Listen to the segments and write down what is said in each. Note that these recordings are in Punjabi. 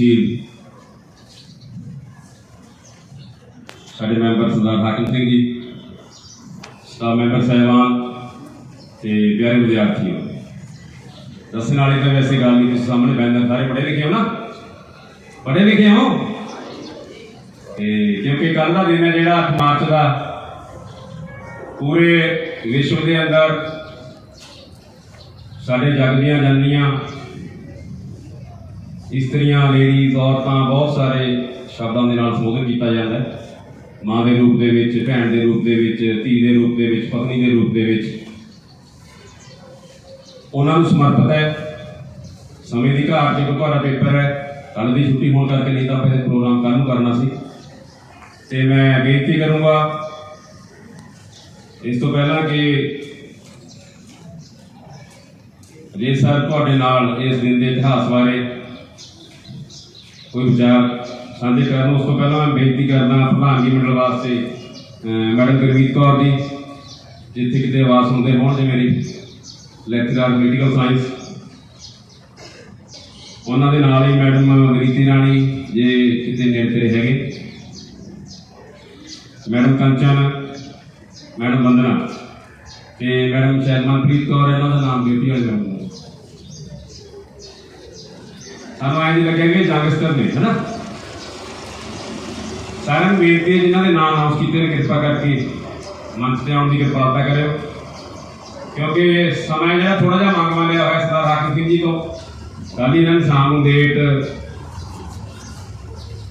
ਗਤੀਸ਼ੀਲ ਸਾਡੇ ਮੈਂਬਰ ਸਰਦਾਰ ਹਾਕਮ ਸਿੰਘ ਜੀ, ਸਟਾਫ ਮੈਂਬਰ ਸਾਹਿਬਾਨ ਤੇ ਪਿਆਰੇ ਵਿਦਿਆਰਥੀਓ, ਦੱਸਣ ਵਾਲੀ ਤਾਂ ਵੈਸੇ ਗੱਲ ਨਹੀਂ, ਤੁਸੀਂ ਸਾਹਮਣੇ ਬੈਠੇ ਸਾਰੇ ਪੜ੍ਹੇ ਲਿਖੇ ਹੋ ਨਾ? ਪੜ੍ਹੇ ਲਿਖੇ ਹੋ? ਤੇ ਕਿਉਂਕਿ ਕੱਲ ਦਾ ਦਿਨ ਹੈ ਜਿਹੜਾ 8 ਮਾਰਚ ਦਾ, ਪੂਰੇ ਵਿਸ਼ਵ ਦੇ ਅੰਦਰ ਸਾਡੇ ਜਗ ਦੀਆਂ ਜਨਨੀਆਂ ਇਸਤਰੀਆਂ, ਲੇਡੀਜ਼, ਔਰਤਾਂ ਬਹੁਤ ਸਾਰੇ ਸ਼ਬਦਾਂ ਦੇ ਨਾਲ ਸੰਬੋਧਨ ਕੀਤਾ ਜਾਂਦਾ ਹੈ। ਮਾਂ ਦੇ ਰੂਪ ਦੇ ਵਿੱਚ, ਭੈਣ ਦੇ ਰੂਪ ਦੇ ਵਿੱਚ, ਧੀ ਦੇ ਰੂਪ ਦੇ ਵਿੱਚ, ਪਤਨੀ ਦੇ ਰੂਪ ਦੇ ਵਿੱਚ। ਉਹਨਾਂ ਨੂੰ ਸਮਰਪਿਤ ਹੈ। ਸਮੇਂ ਦੀ ਘਾਟ ਜੇ ਤੁਹਾਡਾ ਪੇਪਰ ਹੈ। ਕੱਲ ਦੀ ਛੁੱਟੀ ਹੋਣ ਕਰਕੇ ਨਹੀਂ ਤਾਂ ਆਪਾਂ ਇਹ ਪ੍ਰੋਗਰਾਮ ਕੱਲ੍ਹ ਨੂੰ ਕਰਨਾ ਸੀ। ਤੇ ਮੈਂ ਬੇਨਤੀ ਕਰੂੰਗਾ, ਇਸ ਤੋਂ ਪਹਿਲਾਂ ਕਿ ਜੇ ਸਰ ਤੁਹਾਡੇ ਨਾਲ ਇਸ ਦਿਨ ਦੇ ਇਤਿਹਾਸ ਬਾਰੇ ਕੋਈ ਵਿਚਾਰ ਸਾਂਝੇ ਕਰਨ, ਉਸ ਤੋਂ ਪਹਿਲਾਂ ਮੈਂ ਬੇਨਤੀ ਕਰਦਾ ਪ੍ਰਧਾਨਗੀ ਮੰਡਲ ਵਾਸਤੇ ਮੈਡਮ ਗੁਰਮੀਤ ਕੌਰ ਜੀ, ਜਿੱਥੇ ਕਿਤੇ ਆਵਾਜ਼ ਸੁਣਦੇ ਹੋਣ ਜੇ ਮੇਰੀ ਲੈਕਚਰਰ ਪੋਲੀਟੀਕਲ ਸਾਇੰਸ ਉਹਨਾਂ ਦੇ ਨਾਲ ਹੀ ਮੈਡਮ ਰੀਤੀ ਰਾਣੀ ਜੇ ਕਿਤੇ ਨੇੜੇ ਹੈਗੇ। ਮੈਡਮ ਕੰਚਨ, ਮੈਡਮ ਵੰਦਨਾ ਤੇ ਮੈਡਮ ਸ਼ਰਮਨਪ੍ਰੀਤ ਕੌਰ, ਇਹਨਾਂ ਦਾ ਨਾਮ ਡਿਊਟੀ ਵਾਲੇ ਮੈਡਮ ਦਾ ਸਾਨੂੰ ਐਂ ਨਹੀਂ ਲੱਗਿਆ ਕਿ ਜੰਗਸਟਰ ਨੇ ਹਨਾ? ਸਾਰਿਆਂ ਨੂੰ ਬੇਨਤੀ ਹੈ ਜਿਨ੍ਹਾਂ ਦੇ ਨਾਮ ਅਨਾਉਂਸ ਕੀਤੇ ਨੇ, ਕਿਰਪਾ ਕਰਕੇ ਮੰਚ ਤੇ ਆਉਣ ਦੀ ਕਿਰਪਾਲਤਾ ਕਰਿਓ। ਕਿਉਂਕਿ ਸਮਾਂ ਜਿਹੜਾ ਥੋੜਾ ਜਿਹਾ ਮੰਗ ਮੰਨਿਆ ਹੋਇਆ ਸਰਦਾਰ ਹਾਕਮ ਸਿੰਘ ਜੀ ਤੋਂ। ਕੱਲ੍ਹ ਹੀ ਇਹਨਾਂ ਨੇ ਸ਼ਾਮ ਨੂੰ ਡੇਟ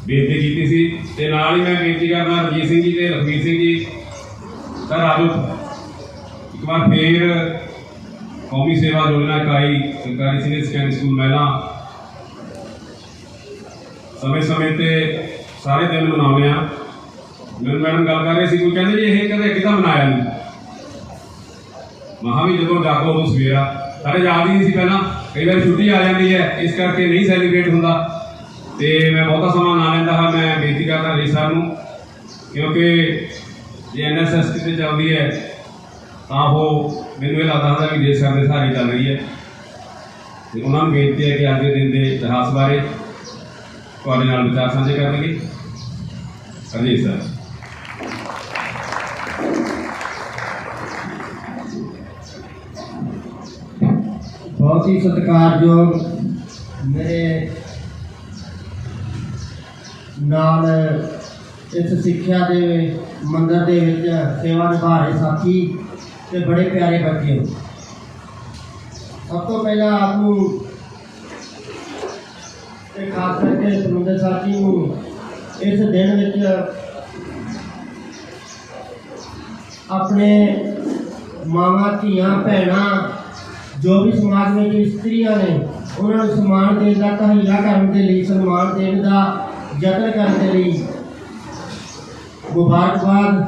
ਬੇਨਤੀ ਕੀਤੀ ਸੀ। ਤੇ ਨਾਲ ਹੀ ਮੈਂ ਬੇਨਤੀ ਕਰਦਾ ਰਜੀਤ ਸਿੰਘ ਜੀ ਤੇ ਲਖਵੀਰ ਸਿੰਘ ਜੀ, ਸਰ ਆਜੋ। ਇੱਕ ਵਾਰ ਫੇਰ ਕੌਮੀ ਸੇਵਾ ਯੋਜਨਾ ਇਕਾਈ ਸਰਕਾਰੀ ਸੀਨੀਅਰ ਸੈਕੰਡਰੀ ਸਕੂਲ ਮਹਿਲਾ ਸਮੇਂ ਸਮੇਂ ਤੇ ਸਾਰੇ ਦਿਨ ਮਨਾਉਂਦੇ ਆ ਮੈਨੂੰ ਮੈਡਮ ਗੱਲ ਕਰ ਰਹੇ ਸੀ ਕੋਈ ਕਹਿੰਦੇ ਜੀ ਇਹ ਕਦੇ ਕਿਤਾ ਮਨਾਇਆ ਨਹੀਂ? ਮਹਾ ਵੀ ਜਦੋਂ ਜਾਗੋ ਉਦੋਂ ਸਵੇਰਾ। ਸਾਰੇ ਯਾਦ ਹੀ ਨਹੀਂ ਸੀ ਪਹਿਲਾਂ। ਕਈ ਵਾਰ ਛੁੱਟੀ ਆ ਜਾਂਦੀ ਹੈ, ਇਸ ਕਰਕੇ ਨਹੀਂ ਸੈਲੀਬ੍ਰੇਟ ਹੁੰਦਾ। ਤੇ ਮੈਂ ਬਹੁਤਾ ਸਮਾਂ ਨਾ ਲੈਂਦਾ ਹਾਂ, ਮੈਂ ਬੇਨਤੀ ਕਰਦਾ ਜੀ ਸਾਹਿਬ ਨੂੰ। ਕਿਉਂਕਿ ਜੇ ਐਨਐਸਐਸ ਕਿਤੇ ਚੱਲਦੀ ਹੈ, ਤਾਂ ਉਹ ਮੈਨੂੰ ਇਹ ਲੱਗਦਾ ਹੁੰਦਾ ਵੀ ਦੇਸ਼ ਸਰ ਦੇ ਸਹਾਰੇ ਚੱਲ ਰਹੀ ਹੈ। ਤੇ ਉਹਨਾਂ ਨੂੰ ਬੇਨਤੀ ਹੈ ਕਿ ਅੱਜ ਦੇ ਦਿਨ ਦੇ ਇਤਿਹਾਸ ਬਾਰੇ ਤੁਹਾਡੇ ਨਾਲ ਵਿਚਾਰ ਸਾਂਝੇ ਕਰਨਗੇ ਅਜੇ ਸਰ ਬਹੁਤ ਹੀ ਸਤਿਕਾਰਯੋਗ ਮੇਰੇ ਨਾਲ ਇਸ ਸਿੱਖਿਆ ਦੇ ਮੰਦਰ ਦੇ ਵਿੱਚ ਸੇਵਾ ਨਿਭਾ ਰਹੇ ਸਾਥੀ ਤੇ ਬੜੇ ਪਿਆਰੇ ਬੱਚੇ ਸਭ ਤੋਂ ਪਹਿਲਾਂ ਆਪ ਨੂੰ ਤੇ ਖਾਸ ਕਰਕੇ ਸਮੁੰਦਰ ਸਾਥੀ ਨੂੰ ਇਸ ਦਿਨ ਵਿੱਚ ਆਪਣੇ ਮਾਵਾਂ, ਧੀਆਂ, ਭੈਣਾਂ, ਜੋ ਵੀ ਸਮਾਜ ਵਿੱਚ ਇਸਤਰੀਆਂ ਨੇ, ਉਹਨਾਂ ਨੂੰ ਸਨਮਾਨ ਦੇਣ ਦਾ ਤਹਈਆ ਕਰਨ ਦੇ ਲਈ, ਸਨਮਾਨ ਦੇਣ ਦਾ ਯਤਨ ਕਰਨ ਦੇ ਲਈ ਮੁਬਾਰਕਬਾਦ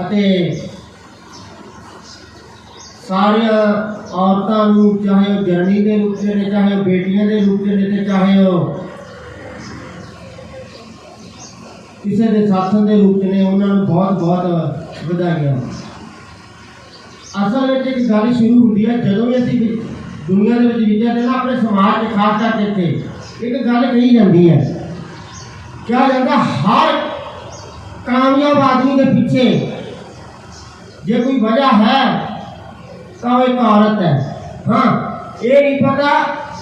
ਅਤੇ ਸਾਰੀਆਂ ਔਰਤਾਂ ਨੂੰ, ਚਾਹੇ ਉਹ ਜਨਨੀ ਦੇ ਰੂਪ ਚ ਨੇ, ਚਾਹੇ ਉਹ ਬੇਟੀਆਂ ਦੇ ਰੂਪ ਚ ਨੇ ਤੇ ਚਾਹੇ ਉਹ ਕਿਸੇ ਦੇ ਸਾਥਣ ਦੇ ਰੂਪ ਨੇ, ਉਹਨਾਂ ਨੂੰ ਬਹੁਤ ਬਹੁਤ ਵਧਾਈਆਂ। ਅਸਲ ਵਿੱਚ ਇੱਕ ਗੱਲ ਸ਼ੁਰੂ ਹੁੰਦੀ ਹੈ, ਜਦੋਂ ਵੀ ਅਸੀਂ ਵੀ ਦੁਨੀਆ ਦੇ ਵਿੱਚ ਵਿਚਰਦੇ ਨਾ ਆਪਣੇ ਸਮਾਜ 'ਚ ਖਾਸ ਕਰਕੇ ਇੱਥੇ, ਇੱਕ ਗੱਲ ਕਹੀ ਜਾਂਦੀ ਹੈ। ਕਿਹਾ ਜਾਂਦਾ, ਹਰ ਕਾਮਯਾਬ ਆਦਮੀ ਦੇ ਪਿੱਛੇ ਜੇ ਕੋਈ ਵਜ੍ਹਾ ਹੈ, ਤਾਂ ਉਹ ਇੱਕ ਔਰਤ ਹੈ। ਹਾਂ, ਇਹ ਨਹੀਂ ਪਤਾ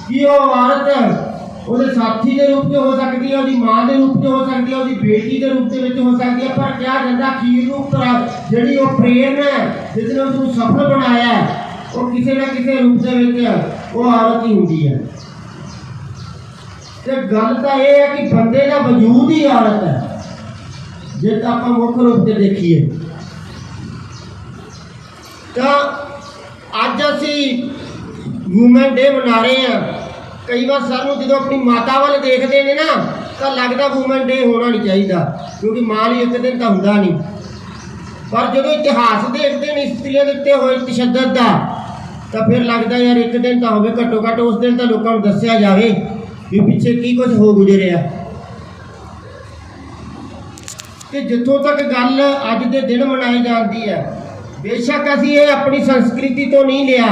ਕਿ ਉਹ ਔਰਤ ਉਹਦੇ ਸਾਥੀ ਦੇ ਰੂਪ 'ਚ ਹੋ ਸਕਦੀ ਹੈ ਉਹਦੀ ਮਾਂ ਦੇ ਰੂਪ 'ਚ ਹੋ ਸਕਦੀ ਹੈ ਉਹਦੀ ਬੇਟੀ ਦੇ ਰੂਪ ਦੇ ਵਿੱਚ ਹੋ ਸਕਦੀ ਹੈ ਪਰ ਕਿਹਾ ਜਾਂਦਾ ਅਖੀਰ ਨੂੰ ਜਿਹੜੀ ਉਹ ਪ੍ਰੇਰਨਾ ਹੈ, ਜਿਸ ਨੇ ਉਸਨੂੰ ਸਫਲ ਬਣਾਇਆ ਉਹ ਕਿਸੇ ਨਾ ਕਿਸੇ ਰੂਪ ਦੇ ਵਿੱਚ ਉਹ ਔਰਤ ਹੀ ਹੁੰਦੀ ਹੈ। ਤੇ ਗੱਲ ਤਾਂ ਇਹ ਹੈ ਕਿ ਬੰਦੇ ਦਾ ਵਜੂਦ ਹੀ ਔਰਤ ਹੈ, ਜੇ ਤਾਂ ਆਪਾਂ ਮੁੱਖ ਰੂਪ ਤੇ ਦੇਖੀਏ। ਤਾਂ ਅੱਜ ਅਸੀਂ ਵੂਮਨ ਡੇ ਮਨਾ ਰਹੇ ਹਾਂ। ਕਈ ਵਾਰ ਸਾਨੂੰ ਜਦੋਂ ਆਪਣੀ ਮਾਤਾ ਵੱਲ ਦੇਖਦੇ ਨੇ ਨਾ, ਤਾਂ ਲੱਗਦਾ ਵੂਮਨ ਡੇ ਹੋਣਾ ਨਹੀਂ ਚਾਹੀਦਾ, ਕਿਉਂਕਿ ਮਾਂ ਲਈ ਇੱਕ ਦਿਨ ਤਾਂ ਹੁੰਦਾ ਨਹੀਂ। ਪਰ ਜਦੋਂ ਇਤਿਹਾਸ ਦੇਖਦੇ ਨੇ ਇਸਤਰੀਆਂ ਦੇ ਉੱਤੇ ਹੋਏ ਤਸ਼ੱਦਦ ਦਾ, ਤਾਂ ਫਿਰ ਲੱਗਦਾ ਯਾਰ ਇੱਕ ਦਿਨ ਤਾਂ ਹੋਵੇ, ਘੱਟੋ ਘੱਟ ਉਸ ਦਿਨ ਤਾਂ ਲੋਕਾਂ ਨੂੰ ਦੱਸਿਆ ਜਾਵੇ ਵੀ ਪਿੱਛੇ ਕੀ ਕੁਝ ਹੋ ਗੁਜ਼ਰਿਆ। ਕਿ ਜਿੱਥੋਂ ਤੱਕ ਗੱਲ ਅੱਜ ਦੇ ਦਿਨ ਮਨਾਈ ਜਾਂਦੀ ਹੈ, ਬੇਸ਼ੱਕ ਅਸੀਂ ਇਹ ਆਪਣੀ ਸੰਸਕ੍ਰਿਤੀ ਤੋਂ ਨਹੀਂ ਲਿਆ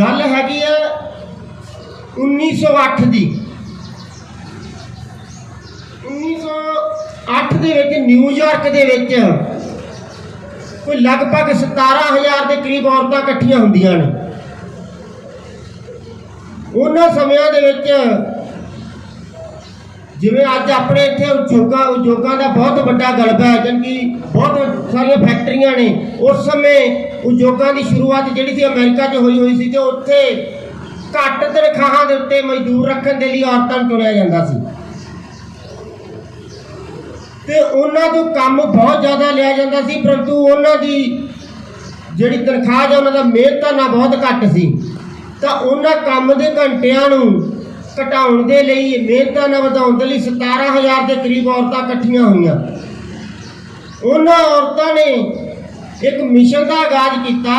ਗੱਲ ਹੈਗੀ ਹੈ 1908 ਦੀ। 1908 ਦੇ ਵਿੱਚ ਨਿਊਯਾਰਕ ਦੇ ਵਿੱਚ ਕੋਈ ਲਗਭਗ 17000 ਦੇ ਕਰੀਬ ਔਰਤਾਂ ਇਕੱਠੀਆਂ ਹੁੰਦੀਆਂ ਨੇ। ਉਹਨਾਂ ਸਮਿਆਂ ਦੇ ਵਿੱਚ ਜਿਵੇਂ ਅੱਜ ਆਪਣੇ ਇੱਥੇ ਉਦਯੋਗਾਂ ਉਦਯੋਗਾਂ ਦਾ ਬਹੁਤ ਵੱਡਾ ਗਲਬਾ ਹੈ ਜਨਕੀ ਬਹੁਤ ਸਾਰੀਆਂ ਫੈਕਟਰੀਆਂ ਨੇ। ਉਸ ਸਮੇਂ ਉਦਯੋਗਾਂ ਦੀ ਸ਼ੁਰੂਆਤ ਜਿਹੜੀ ਸੀ ਅਮਰੀਕਾ 'ਚ ਹੋਈ ਹੋਈ ਸੀ ਤੇ ਉੱਥੇ ਘੱਟ ਤਨਖਾਹਾਂ ਦੇ ਉੱਤੇ ਮਜ਼ਦੂਰ ਰੱਖਣ ਦੇ ਲਈ ਔਰਤਾਂ ਨੂੰ ਚੁਣਿਆ ਜਾਂਦਾ ਸੀ। ਤੇ ਉਹਨਾਂ ਤੋਂ ਕੰਮ ਬਹੁਤ ਜ਼ਿਆਦਾ ਲਿਆ ਜਾਂਦਾ ਸੀ, ਪਰੰਤੂ ਉਹਨਾਂ ਦੀ ਜਿਹੜੀ ਤਨਖਾਹ ਜਾਂ ਉਹਨਾਂ ਦਾ ਮਿਹਨਤਾਨਾ ਬਹੁਤ ਘੱਟ ਸੀ। ਤਾਂ ਉਹਨਾਂ ਕੰਮ ਦੇ ਘੰਟਿਆਂ ਨੂੰ ਘਟਾਉਣ ਦੇ ਲਈ ਮਿਹਨਤਾਨਾ ਵਧਾਉਣ ਦੇ ਲਈ 17000 ਦੇ ਕਰੀਬ ਔਰਤਾਂ ਇਕੱਠੀਆਂ ਹੋਈਆਂ। ਉਹਨਾਂ ਔਰਤਾਂ ਨੇ ਇੱਕ ਮਿਸ਼ਨ ਦਾ ਆਗਾਜ਼ ਕੀਤਾ,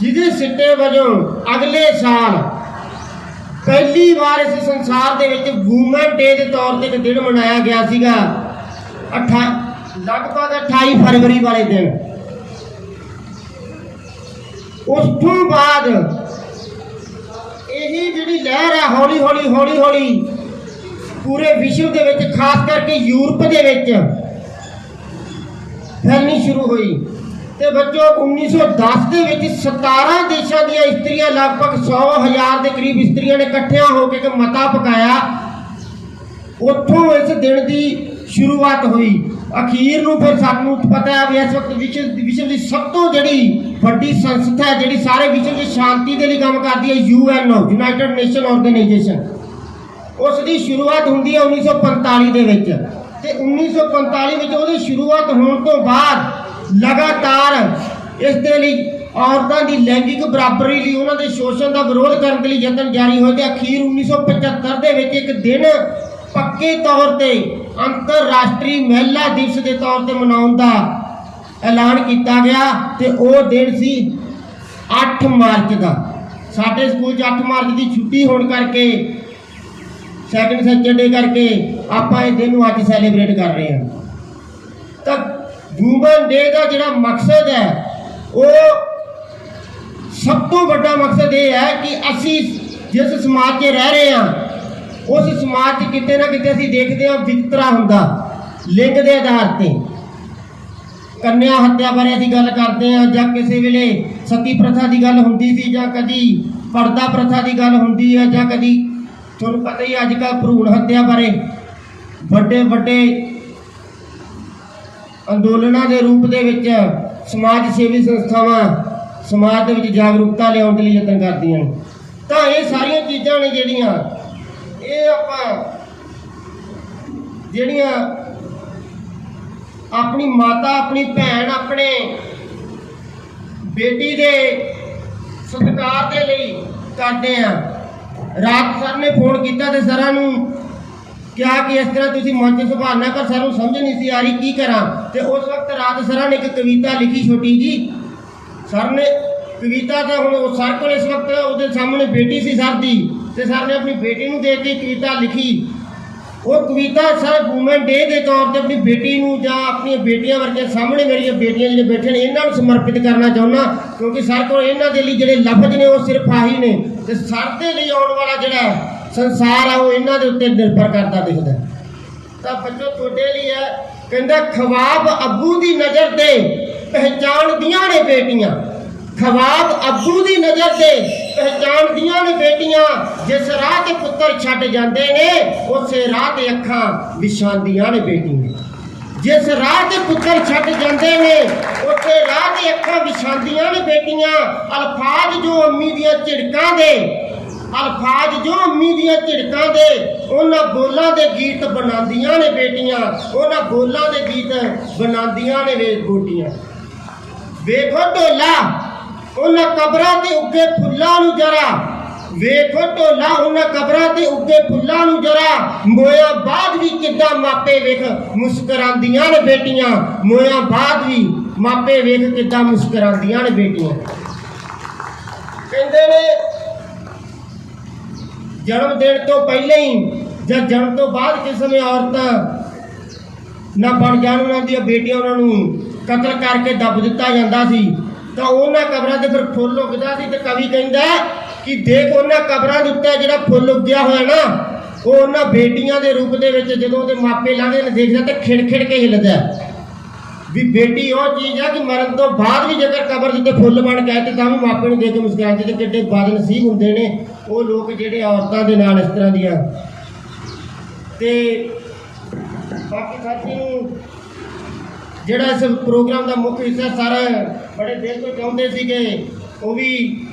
ਜਿਹਦੇ ਸਿੱਟੇ ਵਜੋਂ ਅਗਲੇ ਸਾਲ ਪਹਿਲੀ ਵਾਰ ਇਸ ਸੰਸਾਰ ਦੇ ਵਿੱਚ ਵੂਮਨ ਡੇ ਦੇ ਤੌਰ ਤੇ ਇੱਕ ਦਿਨ ਮਨਾਇਆ ਗਿਆ ਸੀਗਾ। 28 ਲਗਭਗ 28 ਫਰਵਰੀ ਵਾਲੇ ਦਿਨ। ਉਸ ਤੋਂ ਬਾਅਦ ਇਹੀ ਜਿਹੜੀ ਲਹਿਰ ਹੈ ਹੌਲੀ ਹੌਲੀ ਹੌਲੀ ਹੌਲੀ, ਪੂਰੇ ਵਿਸ਼ਵ ਦੇ ਵਿੱਚ, ਖਾਸ ਕਰਕੇ ਯੂਰਪ ਦੇ ਵਿੱਚ ਫੈਲਣੀ ਸ਼ੁਰੂ ਹੋਈ। ਤੇ ਬੱਚੋ 1910 ਦੇ ਵਿੱਚ 17 ਦੇਸ਼ਾਂ ਦੀਆਂ ਇਸਤਰੀਆਂ, ਲਗਭਗ 100 ਹਜ਼ਾਰ ਦੇ ਕਰੀਬ ਇਸਤਰੀਆਂ ਨੇ ਇਕੱਠਿਆਂ ਹੋ ਕੇ ਇੱਕ ਮਤਾ ਪਕਾਇਆ। ਉੱਥੋਂ ਇਸ ਦਿਨ ਦੀ ਸ਼ੁਰੂਆਤ ਹੋਈ। ਅਖੀਰ ਨੂੰ ਫਿਰ ਸਾਨੂੰ ਪਤਾ ਹੈ ਵੀ ਇਸ ਵਕਤ ਵਿਸ਼ਵ ਵਿਸ਼ਵ ਦੀ ਸਭ ਤੋਂ ਜਿਹੜੀ ਵੱਡੀ ਸੰਸਥਾ ਹੈ, ਜਿਹੜੀ ਸਾਰੇ ਵਿਸ਼ਵ ਦੀ ਸ਼ਾਂਤੀ ਦੇ ਲਈ ਕੰਮ ਕਰਦੀ ਹੈ ਯੂਐਨਓ ਯੂਨਾਈਟਿਡ ਨੇਸ਼ਨ ਆਰਗੇਨਾਈਜੇਸ਼ਨ। ਉਸ ਦੀ ਸ਼ੁਰੂਆਤ ਹੁੰਦੀ ਹੈ 1945 ਦੇ ਵਿੱਚ ਤੇ 1945 ਵਿੱਚ ਉਹਦੀ ਸ਼ੁਰੂਆਤ ਹੋਣ ਤੋਂ ਬਾਅਦ ਲਗਾਤਾਰ ਇਸ ਦੇ ਲਈ ਔਰਤਾਂ ਦੀ ਲੈਂਗਿਕ ਬਰਾਬਰੀ ਲਈ ਉਹਨਾਂ ਦੇ ਸ਼ੋਸ਼ਣ ਦਾ ਵਿਰੋਧ ਕਰਨ ਦੇ ਲਈ ਯਤਨ ਜਾਰੀ ਹੋਏ ਤੇ ਅਖੀਰ 1975 ਦੇ ਵਿੱਚ ਇੱਕ ਦਿਨ ਪੱਕੇ ਤੌਰ ਤੇ ਅੰਤਰਰਾਸ਼ਟਰੀ ਮਹਿਲਾ ਦਿਵਸ ਦੇ ਤੌਰ ਤੇ ਮਨਾਉਣ ਦਾ ਐਲਾਨ ਕੀਤਾ ਗਿਆ ਤੇ ਉਹ ਦਿਨ ਸੀ 8 ਮਾਰਚ ਦਾ। ਸਾਡੇ ਸਕੂਲ 'ਚ 8 ਮਾਰਚ ਦੀ ਛੁੱਟੀ ਹੋਣ ਕਰਕੇ ਸੈਕਿੰਡ ਸੈਚਰਡੇ ਕਰਕੇ ਆਪਾਂ ਇਹ ਦਿਨ ਨੂੰ ਅੱਜ ਸੈਲੀਬ੍ਰੇਟ ਕਰ ਰਹੇ ਹਾਂ। ਤਾਂ ਵੂਮਨ ਡੇ ਦਾ ਜਿਹੜਾ ਮਕਸਦ ਹੈ, ਉਹ ਸਭ ਤੋਂ ਵੱਡਾ ਮਕਸਦ ਇਹ ਹੈ ਕਿ ਅਸੀਂ ਜਿਸ ਸਮਾਜ 'ਚ ਰਹਿ ਰਹੇ ਹਾਂ ਉਸ ਸਮਾਜ 'ਚ ਕਿਤੇ ਨਾ ਕਿਤੇ ਅਸੀਂ ਦੇਖਦੇ ਹਾਂ ਵਿਤਕਰਾ ਹੁੰਦਾ, ਲਿੰਗ ਦੇ ਆਧਾਰ ਤੇ। ਕੰਨਿਆ ਹੱਤਿਆ ਬਾਰੇ ਅਸੀਂ ਗੱਲ ਕਰਦੇ ਹਾਂ, ਜਾਂ ਕਿਸੇ ਵੇਲੇ ਸਤੀ ਪ੍ਰਥਾ ਦੀ ਗੱਲ ਹੁੰਦੀ ਸੀ, ਜਾਂ ਕਦੀ ਪਰਦਾ ਪ੍ਰਥਾ ਦੀ ਗੱਲ ਹੁੰਦੀ ਹੈ, ਜਾਂ ਕਦੀ ਤੁਹਾਨੂੰ ਪਤਾ ਹੀ ਅੱਜ ਕੱਲ੍ਹ ਭਰੂਣ ਹੱਤਿਆ ਬਾਰੇ ਵੱਡੇ ਵੱਡੇ ਅੰਦੋਲਨਾਂ ਦੇ ਰੂਪ ਦੇ ਵਿੱਚ ਸਮਾਜ ਸੇਵੀ ਸੰਸਥਾਵਾਂ ਸਮਾਜ ਦੇ ਵਿੱਚ ਜਾਗਰੂਕਤਾ ਲਿਆਉਣ ਦੇ ਲਈ ਯਤਨ ਕਰਦੀਆਂ ਨੇ। ਤਾਂ ਇਹ ਸਾਰੀਆਂ ਚੀਜ਼ਾਂ ਨੇ ਜਿਹੜੀਆਂ ਇਹ ਆਪਾਂ ਜਿਹੜੀਆਂ ਆਪਣੀ ਮਾਤਾ, ਆਪਣੀ ਭੈਣ, ਆਪਣੇ ਬੇਟੀ ਦੇ ਸਤਿਕਾਰ ਦੇ ਲਈ ਕਰਦੇ ਆ। ਰਾਤ ਸਰ ਨੇ ਫੋਨ ਕੀਤਾ ਤੇ ਸਰਾਂ ਨੂੰ ਕਿਹਾ ਕਿ ਇਸ ਤਰ੍ਹਾਂ ਤੁਸੀਂ ਮੰਚ ਸੰਭਾਲਣਾ ਪਰ ਸਾਨੂੰ ਸਮਝ ਨਹੀਂ ਸੀ ਆ ਰਹੀ ਕੀ ਕਰਾਂ। ਤੇ ਉਸ ਵਕਤ ਰਾਤ ਸਰਾਂ ਨੇ ਇੱਕ ਕਵਿਤਾ ਲਿਖੀ ਛੋਟੀ ਜੀ। ਸਰ ਨੇ ਕਵਿਤਾ ਤਾਂ ਹੁਣ ਉਹ ਸਰ ਕੋਲ ਇਸ ਵਕਤ ਉਹਦੇ ਸਾਹਮਣੇ ਬੇਟੀ ਸੀ ਸਰ ਦੀ। ਤੇ ਸਰ ਨੇ ਆਪਣੀ ਬੇਟੀ ਨੂੰ ਦੇ ਕੇ ਕਵਿਤਾ ਲਿਖੀ। ਉਹ ਕਵਿਤਾ ਸਰ ਵੂਮਨ ਡੇ ਦੇ ਤੌਰ ਤੇ ਆਪਣੀ ਬੇਟੀ ਨੂੰ ਜਾਂ ਆਪਣੀਆਂ ਬੇਟੀਆਂ ਵਰਗੇ ਸਾਹਮਣੇ ਮੇਰੀਆਂ ਬੇਟੀਆਂ ਜਿਹੜੇ ਬੈਠੇ ਨੇ, ਇਹਨਾਂ ਨੂੰ ਸਮਰਪਿਤ ਕਰਨਾ ਚਾਹੁੰਦਾ, ਕਿਉਂਕਿ ਸਰ ਕੋਲ ਇਹਨਾਂ ਦੇ ਲਈ ਜਿਹੜੇ ਲਫ਼ਜ਼ ਨੇ ਉਹ ਸਿਰਫ ਆਹੀ ਨੇ। ਤੇ ਸਰ ਦੇ ਲਈ ਆਉਣ ਵਾਲਾ ਜਿਹੜਾ ਸੰਸਾਰ ਆ, ਉਹ ਇਹਨਾਂ ਦੇ ਉੱਤੇ ਨਿਰਭਰ ਕਰਦਾ ਦਿਖਦਾ ਤਾਂ ਬੱਚੋ, ਤੁਹਾਡੇ ਲਈ ਹੈ ਕਹਿੰਦਾ, ਖਵਾਬ ਅੱਬੂ ਦੀ ਨਜ਼ਰ ਤੇ ਪਹਿਚਾਣਦੀਆਂ ਨੇ ਬੇਟੀਆਂ। ਖਵਾਬ ਅੱਬੂ ਦੀ ਨਜ਼ਰ ਤੇ ਪਹਿਚਾਣਦੀਆਂ ਨੇ ਬੇਟੀਆਂ, ਜਿਸ ਰਾਹ ਤੇ ਪੁੱਤਰ ਛੱਡ ਜਾਂਦੇ ਨੇ, ਉਸੇ ਰਾਹ ਤੇ ਅੱਖਾਂ ਵਿਛਾਉਂਦੀਆਂ ਨੇ ਬੇਟੀਆਂ। ਜਿਸ ਰਾਹ ਤੇ ਪੁੱਤਰ ਛੱਡ ਜਾਂਦੇ ਨੇ, ਉਸੇ ਰਾਹ ਤੇ ਅੱਖਾਂ ਵਿਛਾਉਂਦੀਆਂ ਨੇ ਬੇਟੀਆਂ। ਅਲਫਾਜ਼ ਜੋ ਅੰਮੀ ਦੀਆਂ ਝਿੜਕਾਂ ਦੇ, ਅਲਫਾਜ਼ ਜੋ ਅੰਮੀ ਦੀਆਂ ਝਿੜਕਾਂ ਦੇ, ਉਹਨਾਂ ਬੋਲਾਂ ਦੇ ਗੀਤ ਬਣਾਉਂਦੀਆਂ ਨੇ ਬੇਟੀਆਂ। ਉਹਨਾਂ ਬੋਲਾਂ ਦੇ ਗੀਤ ਬਣਾਉਂਦੀਆਂ ਨੇ ਵੇ ਬੋਟੀਆਂ ਵੇਖੋ ਢੋਲਾ ਉਹਨਾਂ ਕਬਰਾਂ ਤੇ ਉੱਗੇ ਫੁੱਲਾਂ ਨੂੰ ਜਰਾ। ਵੇਖੋ ਢੋਲਾ, ਉਹਨਾਂ ਕਬਰਾਂ ਤੇ ਉੱਗੇ ਫੁੱਲਾਂ ਨੂੰ ਜਰਾ। ਮੋਇਆ ਬਾਅਦ ਵੀ ਕਿੱਦਾਂ ਮਾਪੇ ਵੇਖ ਮੁਸਕਰਾਉਂਦੀਆਂ ਨੇ ਬੇਟੀਆਂ। ਮੋਇਆ ਬਾਦ ਵੀ ਮਾਪੇ ਵੇਖ ਕਿੱਦਾਂ ਮੁਸਕਰਾਉਂਦੀਆਂ ਨੇ ਬੇਟੀਆਂ। ਕਹਿੰਦੇ ਨੇ, ਜਨਮ ਦੇਣ ਤੋਂ ਪਹਿਲਾਂ ਹੀ ਜਾਂ ਜਨਮ ਤੋਂ ਬਾਅਦ ਕਿਸੇ ਸਮੇਂ ਔਰਤਾਂ ਨਾ ਬਣ ਜਾਣ ਉਹਨਾਂ ਦੀਆਂ ਬੇਟੀਆਂ ਉਹਨਾਂ ਨੂੰ ਕਤਲ ਕਰਕੇ ਦੱਬ ਦਿੱਤਾ ਜਾਂਦਾ ਸੀ। ਤਾਂ ਉਹਨਾਂ ਕਬਰਾਂ ਤੇ ਫਿਰ ਫੁੱਲ ਉੱਗਦਾ ਸੀ ਤੇ ਕਵੀ ਕਹਿੰਦਾ ਕਿ ਦੇਖ ਉਹਨਾਂ ਕਬਰਾਂ ਦੇ ਉੱਤੇ ਜਿਹੜਾ ਫੁੱਲ ਉੱਗਿਆ ਹੋਇਆ ਨਾ, ਉਹ ਉਹਨਾਂ ਬੇਟੀਆਂ ਦੇ ਰੂਪ ਦੇ ਵਿੱਚ ਜਦੋਂ ਉਹਦੇ ਮਾਪੇ ਲੰਘਦੇ ਨੇ, ਦੇਖਦਾ ਤੇ ਖਿੜ ਖਿੜ ਕੇ ਹਿੱਲਦਾ ਵੀ ਬੇਟੀ ਉਹ ਚੀਜ਼ ਆ ਕਿ ਮਰਨ ਤੋਂ ਬਾਅਦ ਵੀ ਜੇਕਰ ਕਬਰ ਦੇ ਉੱਤੇ ਫੁੱਲ ਬਣ ਗਏ ਤੇ ਤਾਂ ਵੀ ਮਾਪੇ ਨੂੰ ਦੇਖ ਕੇ ਮੁਸਕਰਾਉਂਦੇ ਤੇ ਕਿੱਡੇ ਬਦਨਸੀਬ ਹੁੰਦੇ ਨੇ, ਉਹ ਲੋਕ ਜਿਹੜੇ ਔਰਤਾਂ ਦੇ ਨਾਲ ਇਸ ਤਰ੍ਹਾਂ ਦੀਆਂ। ਤੇ ਬਾਕੀ ਸਾਥੀ ਨੂੰ ਜਿਹੜਾ ਇਸ ਪ੍ਰੋਗਰਾਮ ਦਾ ਮੁੱਖ ਹਿੱਸਾ ਸਰ ਬੜੇ ਦਿਲ ਤੋਂ ਚਾਹੁੰਦੇ ਸੀਗੇ, ਉਹ ਵੀ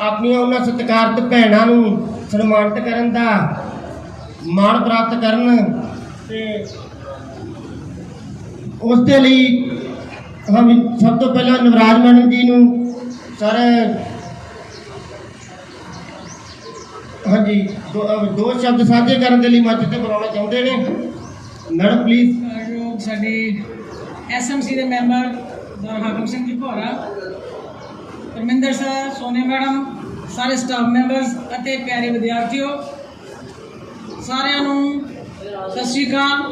ਆਪਣੀਆਂ ਉਹਨਾਂ ਸਤਿਕਾਰਤ ਭੈਣਾਂ ਨੂੰ ਸਨਮਾਨਿਤ ਕਰਨ ਦਾ, ਮਾਣ ਪ੍ਰਾਪਤ ਕਰਨ ਤੇ ਉਸ ਦੇ ਲਈ ਹਮ ਸਭ ਤੋਂ ਪਹਿਲਾਂ ਨਵਰਾਜ ਮੈਡਮ ਜੀ ਨੂੰ ਸਰ ਹਾਂਜੀ, ਦੋ ਦੋ ਸ਼ਬਦ ਸਾਂਝੇ ਕਰਨ ਦੇ ਲਈ ਮੰਚ ਤੇ ਬੁਲਾਉਣਾ ਚਾਹੁੰਦੇ ਨੇ। ਮੈਡਮ ਪਲੀਜ਼ ਜੋ ਸਾਡੇ ਐਸਐਮਸੀ ਦੇ ਮੈਂਬਰ ਦਾ ਹਾਕਮ ਸਿੰਘ ਜੀ ਭੋਰਾ, ਪਰਮਿੰਦਰ ਸਰ ਸੋਨੇ ਮੈਡਮ, ਸਾਰੇ ਸਟਾਫ ਮੈਂਬਰਸ ਅਤੇ ਪਿਆਰੇ ਵਿਦਿਆਰਥੀਓ, ਸਾਰਿਆਂ ਨੂੰ ਸਤਿ ਸ਼੍ਰੀ ਅਕਾਲ।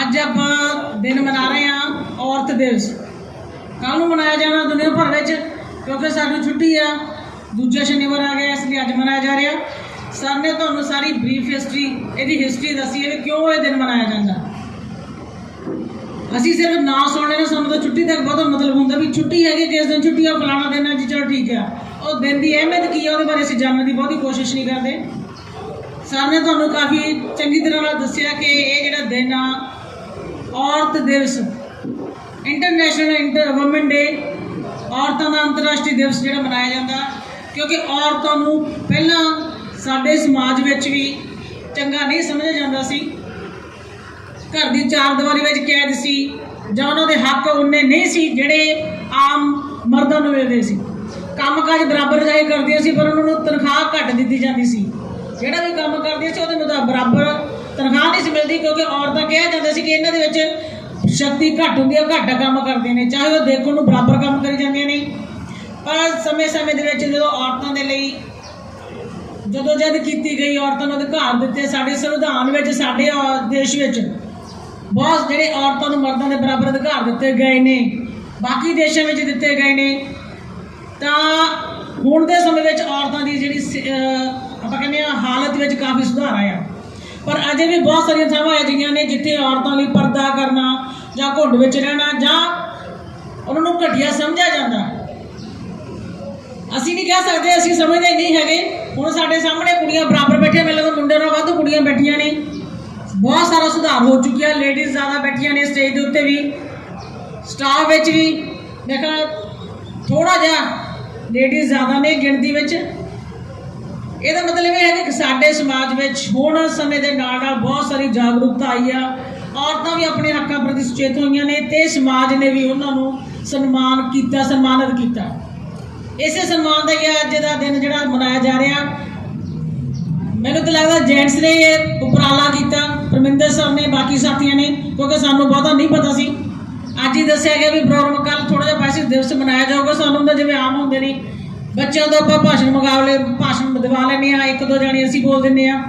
ਅੱਜ ਆਪਾਂ ਦਿਨ ਮਨਾ ਰਹੇ ਹਾਂ ਔਰਤ ਦਿਵਸ। ਕੱਲ ਨੂੰ ਮਨਾਇਆ ਜਾਣਾ ਦੁਨੀਆ ਭਰ ਵਿੱਚ, ਕਿਉਂਕਿ ਸਾਨੂੰ ਛੁੱਟੀ ਆ, ਦੂਜਾ ਸ਼ਨੀਵਾਰ ਆ ਗਿਆ, ਇਸ ਲਈ ਅੱਜ ਮਨਾਇਆ ਜਾ ਰਿਹਾ। ਸਰ ਨੇ ਤੁਹਾਨੂੰ ਸਾਰੀ ਬਰੀਫ ਹਿਸਟਰੀ ਇਹਦੀ ਹਿਸਟਰੀ ਦੱਸੀ ਹੈ ਵੀ ਕਿਉਂ ਇਹ ਦਿਨ ਮਨਾਇਆ ਜਾਂਦਾ। ਅਸੀਂ ਸਿਰਫ ਨਾ ਸੁਣਨੇ ਨੇ, ਸਾਨੂੰ ਤਾਂ ਛੁੱਟੀ ਤੱਕ ਬਹੁਤ ਮਤਲਬ ਹੁੰਦਾ ਵੀ ਛੁੱਟੀ ਹੈਗੀ, ਜਿਸ ਦਿਨ ਛੁੱਟੀ ਆ ਫਲਾਣਾ ਦਿਨ ਹੈ, ਜੀ ਚਲੋ ਠੀਕ ਆ ਉਹ ਦਿਨ ਦੀ ਅਹਿਮੀਅਤ ਕੀ ਆ ਉਹਦੇ ਬਾਰੇ ਅਸੀਂ ਜਾਣਨ ਦੀ ਬਹੁਤੀ ਕੋਸ਼ਿਸ਼ ਨਹੀਂ ਕਰਦੇ। ਸਰ ਨੇ ਤੁਹਾਨੂੰ ਕਾਫੀ ਚੰਗੀ ਤਰ੍ਹਾਂ ਨਾਲ ਦੱਸਿਆ ਕਿ ਇਹ ਜਿਹੜਾ ਦਿਨ ਆ, ਔਰਤ ਦਿਵਸ ਇੰਟਰਨੈਸ਼ਨਲ ਇੰਟਰ ਵੂਮਨ ਡੇ ਔਰਤਾਂ ਦਾ ਅੰਤਰਰਾਸ਼ਟਰੀ ਦਿਵਸ ਜਿਹੜਾ ਮਨਾਇਆ ਜਾਂਦਾ, ਕਿਉਂਕਿ ਔਰਤਾਂ ਨੂੰ ਪਹਿਲਾਂ ਸਾਡੇ ਸਮਾਜ ਵਿੱਚ ਵੀ ਚੰਗਾ ਨਹੀਂ ਸਮਝਿਆ ਜਾਂਦਾ ਸੀ। ਘਰ ਦੀ ਚਾਰ ਦੀਵਾਰੀ ਵਿੱਚ ਕੈਦ ਸੀ ਜਾਂ ਉਹਨਾਂ ਦੇ ਹੱਕ ਉਹਨੇ ਨਹੀਂ ਸੀ ਜਿਹੜੇ ਆਮ ਮਰਦਾਂ ਨੂੰ ਮਿਲਦੇ ਸੀ। ਕੰਮਕਾਜ ਬਰਾਬਰ ਜਾਈ ਕਰਦੀਆਂ ਸੀ, ਪਰ ਉਹਨਾਂ ਨੂੰ ਤਨਖਾਹ ਘੱਟ ਦਿੱਤੀ ਜਾਂਦੀ ਸੀ। ਜਿਹੜਾ ਵੀ ਕੰਮ ਕਰਦੀਆਂ ਸੀ, ਉਹਦੇ ਮੁਤਾਬਕ ਬਰਾਬਰ ਤਨਖਾਹ ਨਹੀਂ ਸੀ ਮਿਲਦੀ, ਕਿਉਂਕਿ ਔਰਤਾਂ ਕਿਹਾ ਜਾਂਦਾ ਸੀ ਕਿ ਇਹਨਾਂ ਦੇ ਵਿੱਚ ਸ਼ਕਤੀ ਘੱਟ ਹੁੰਦੀ ਹੈ ਘੱਟ ਕੰਮ ਕਰਦੀਆਂ ਨੇ, ਚਾਹੇ ਉਹ ਦੇਖਣ ਨੂੰ ਬਰਾਬਰ ਕੰਮ ਕਰੀ ਜਾਂਦੀਆਂ ਨੇ। ਪਰ ਸਮੇਂ-ਸਮੇਂ ਦੇ ਵਿੱਚ ਜਦੋਂ ਔਰਤਾਂ ਦੇ ਲਈ ਜਦੋਂ ਜਦ ਕੀਤੀ ਗਈ, ਔਰਤਾਂ ਨੂੰ ਅਧਿਕਾਰ ਦਿੱਤੇ ਸਾਡੇ ਸੰਵਿਧਾਨ ਵਿੱਚ, ਸਾਡੇ ਦੇਸ਼ ਵਿੱਚ। ਬਹੁਤ ਜਿਹੜੇ ਔਰਤਾਂ ਨੂੰ ਮਰਦਾਂ ਦੇ ਬਰਾਬਰ ਅਧਿਕਾਰ ਦਿੱਤੇ ਗਏ ਨੇ, ਬਾਕੀ ਦੇਸ਼ਾਂ ਵਿੱਚ ਦਿੱਤੇ ਗਏ ਨੇ। ਤਾਂ ਹੁਣ ਦੇ ਸਮੇਂ ਵਿੱਚ ਔਰਤਾਂ ਦੀ ਜਿਹੜੀ ਸ- ਆਪਾਂ ਕਹਿੰਦੇ ਆ ਹਾਲਤ ਵਿੱਚ ਕਾਫੀ ਸੁਧਾਰ ਆਇਆ। ਪਰ ਅਜੇ ਵੀ ਬਹੁਤ ਸਾਰੀਆਂ ਥਾਵਾਂ ਅਜਿਹੀਆਂ ਨੇ ਜਿੱਥੇ ਔਰਤਾਂ ਲਈ ਪਰਦਾ ਕਰਨਾ ਜਾਂ ਘੁੰਡ ਵਿੱਚ ਰਹਿਣਾ ਜਾਂ ਉਹਨਾਂ ਨੂੰ ਘਟੀਆ ਸਮਝਿਆ ਜਾਂਦਾ। ਅਸੀਂ ਨਹੀਂ ਕਹਿ ਸਕਦੇ, ਅਸੀਂ ਸਮਝਦੇ ਨਹੀਂ ਹੈਗੇ। ਹੁਣ ਸਾਡੇ ਸਾਹਮਣੇ ਕੁੜੀਆਂ ਬਰਾਬਰ ਬੈਠੀਆਂ, ਮੈਨੂੰ ਲੱਗਦਾ ਮੁੰਡਿਆਂ ਨਾਲ ਵੱਧ ਕੁੜੀਆਂ ਬੈਠੀਆਂ ਨੇ। ਬਹੁਤ ਸਾਰਾ ਸੁਧਾਰ ਹੋ ਚੁੱਕਿਆ ਲੇਡੀਜ਼ ਜ਼ਿਆਦਾ ਬੈਠੀਆਂ ਨੇ ਸਟੇਜ ਦੇ ਉੱਤੇ ਵੀ। ਸਟਾਫ ਵਿੱਚ ਵੀ ਦੇਖਾ ਥੋੜਾ ਜਿਹਾ ਲੇਡੀਜ਼ ਜ਼ਿਆਦਾ ਨੇ ਗਿਣਤੀ ਵਿੱਚ। ਇਹਦਾ ਮਤਲਬ ਇਹ ਹੈ ਕਿ ਸਾਡੇ ਸਮਾਜ ਵਿੱਚ ਹੁਣ ਸਮੇਂ ਦੇ ਨਾਲ ਨਾਲ ਬਹੁਤ ਸਾਰੀ ਜਾਗਰੂਕਤਾ ਆਈ ਆ। ਔਰਤਾਂ ਵੀ ਆਪਣੇ ਹੱਕਾਂ ਪ੍ਰਤੀ ਸੁਚੇਤ ਹੋਈਆਂ ਨੇ ਤੇ ਸਮਾਜ ਨੇ ਵੀ ਉਹਨਾਂ ਨੂੰ ਸਨਮਾਨ ਕੀਤਾ, ਸਨਮਾਨਿਤ ਕੀਤਾ। ਇਸੇ ਸਨਮਾਨ ਦਾ ਹੀ ਅੱਜ ਦਾ ਦਿਨ ਜਿਹੜਾ ਮਨਾਇਆ ਜਾ ਰਿਹਾ। ਮੈਨੂੰ ਤਾਂ ਲੱਗਦਾ ਜੈਂਟਸ ਨੇ ਇਹ ਉਪਰਾਲਾ ਕੀਤਾ, ਪਰਮਿੰਦਰ ਸਰ ਨੇ, ਬਾਕੀ ਸਾਥੀਆਂ ਨੇ, ਕਿਉਂਕਿ ਸਾਨੂੰ ਬਹੁਤਾ ਨਹੀਂ ਪਤਾ ਸੀ। ਅੱਜ ਹੀ ਦੱਸਿਆ ਗਿਆ ਵੀ ਪ੍ਰੋਗਰਾਮ ਕੱਲ ਥੋੜਾ ਜਿਹਾ ਪੈਸੇ ਦਿਵਸ ਮਨਾਇਆ ਜਾਊਗਾ, ਸਾਨੂੰ ਤਾਂ ਜਿਵੇਂ ਆਮ ਹੁੰਦੇ ਨੇ, ਬੱਚਿਆਂ ਤੋਂ ਆਪਾਂ ਭਾਸ਼ਣ ਮੁਕਾਬਲੇ ਭਾਸ਼ਣ ਦਿਵਾ ਲੈਂਦੇ ਆ ਇੱਕ ਦੋ ਜਾਣੇ ਅਸੀਂ ਬੋਲ ਦਿੰਦੇ ਆ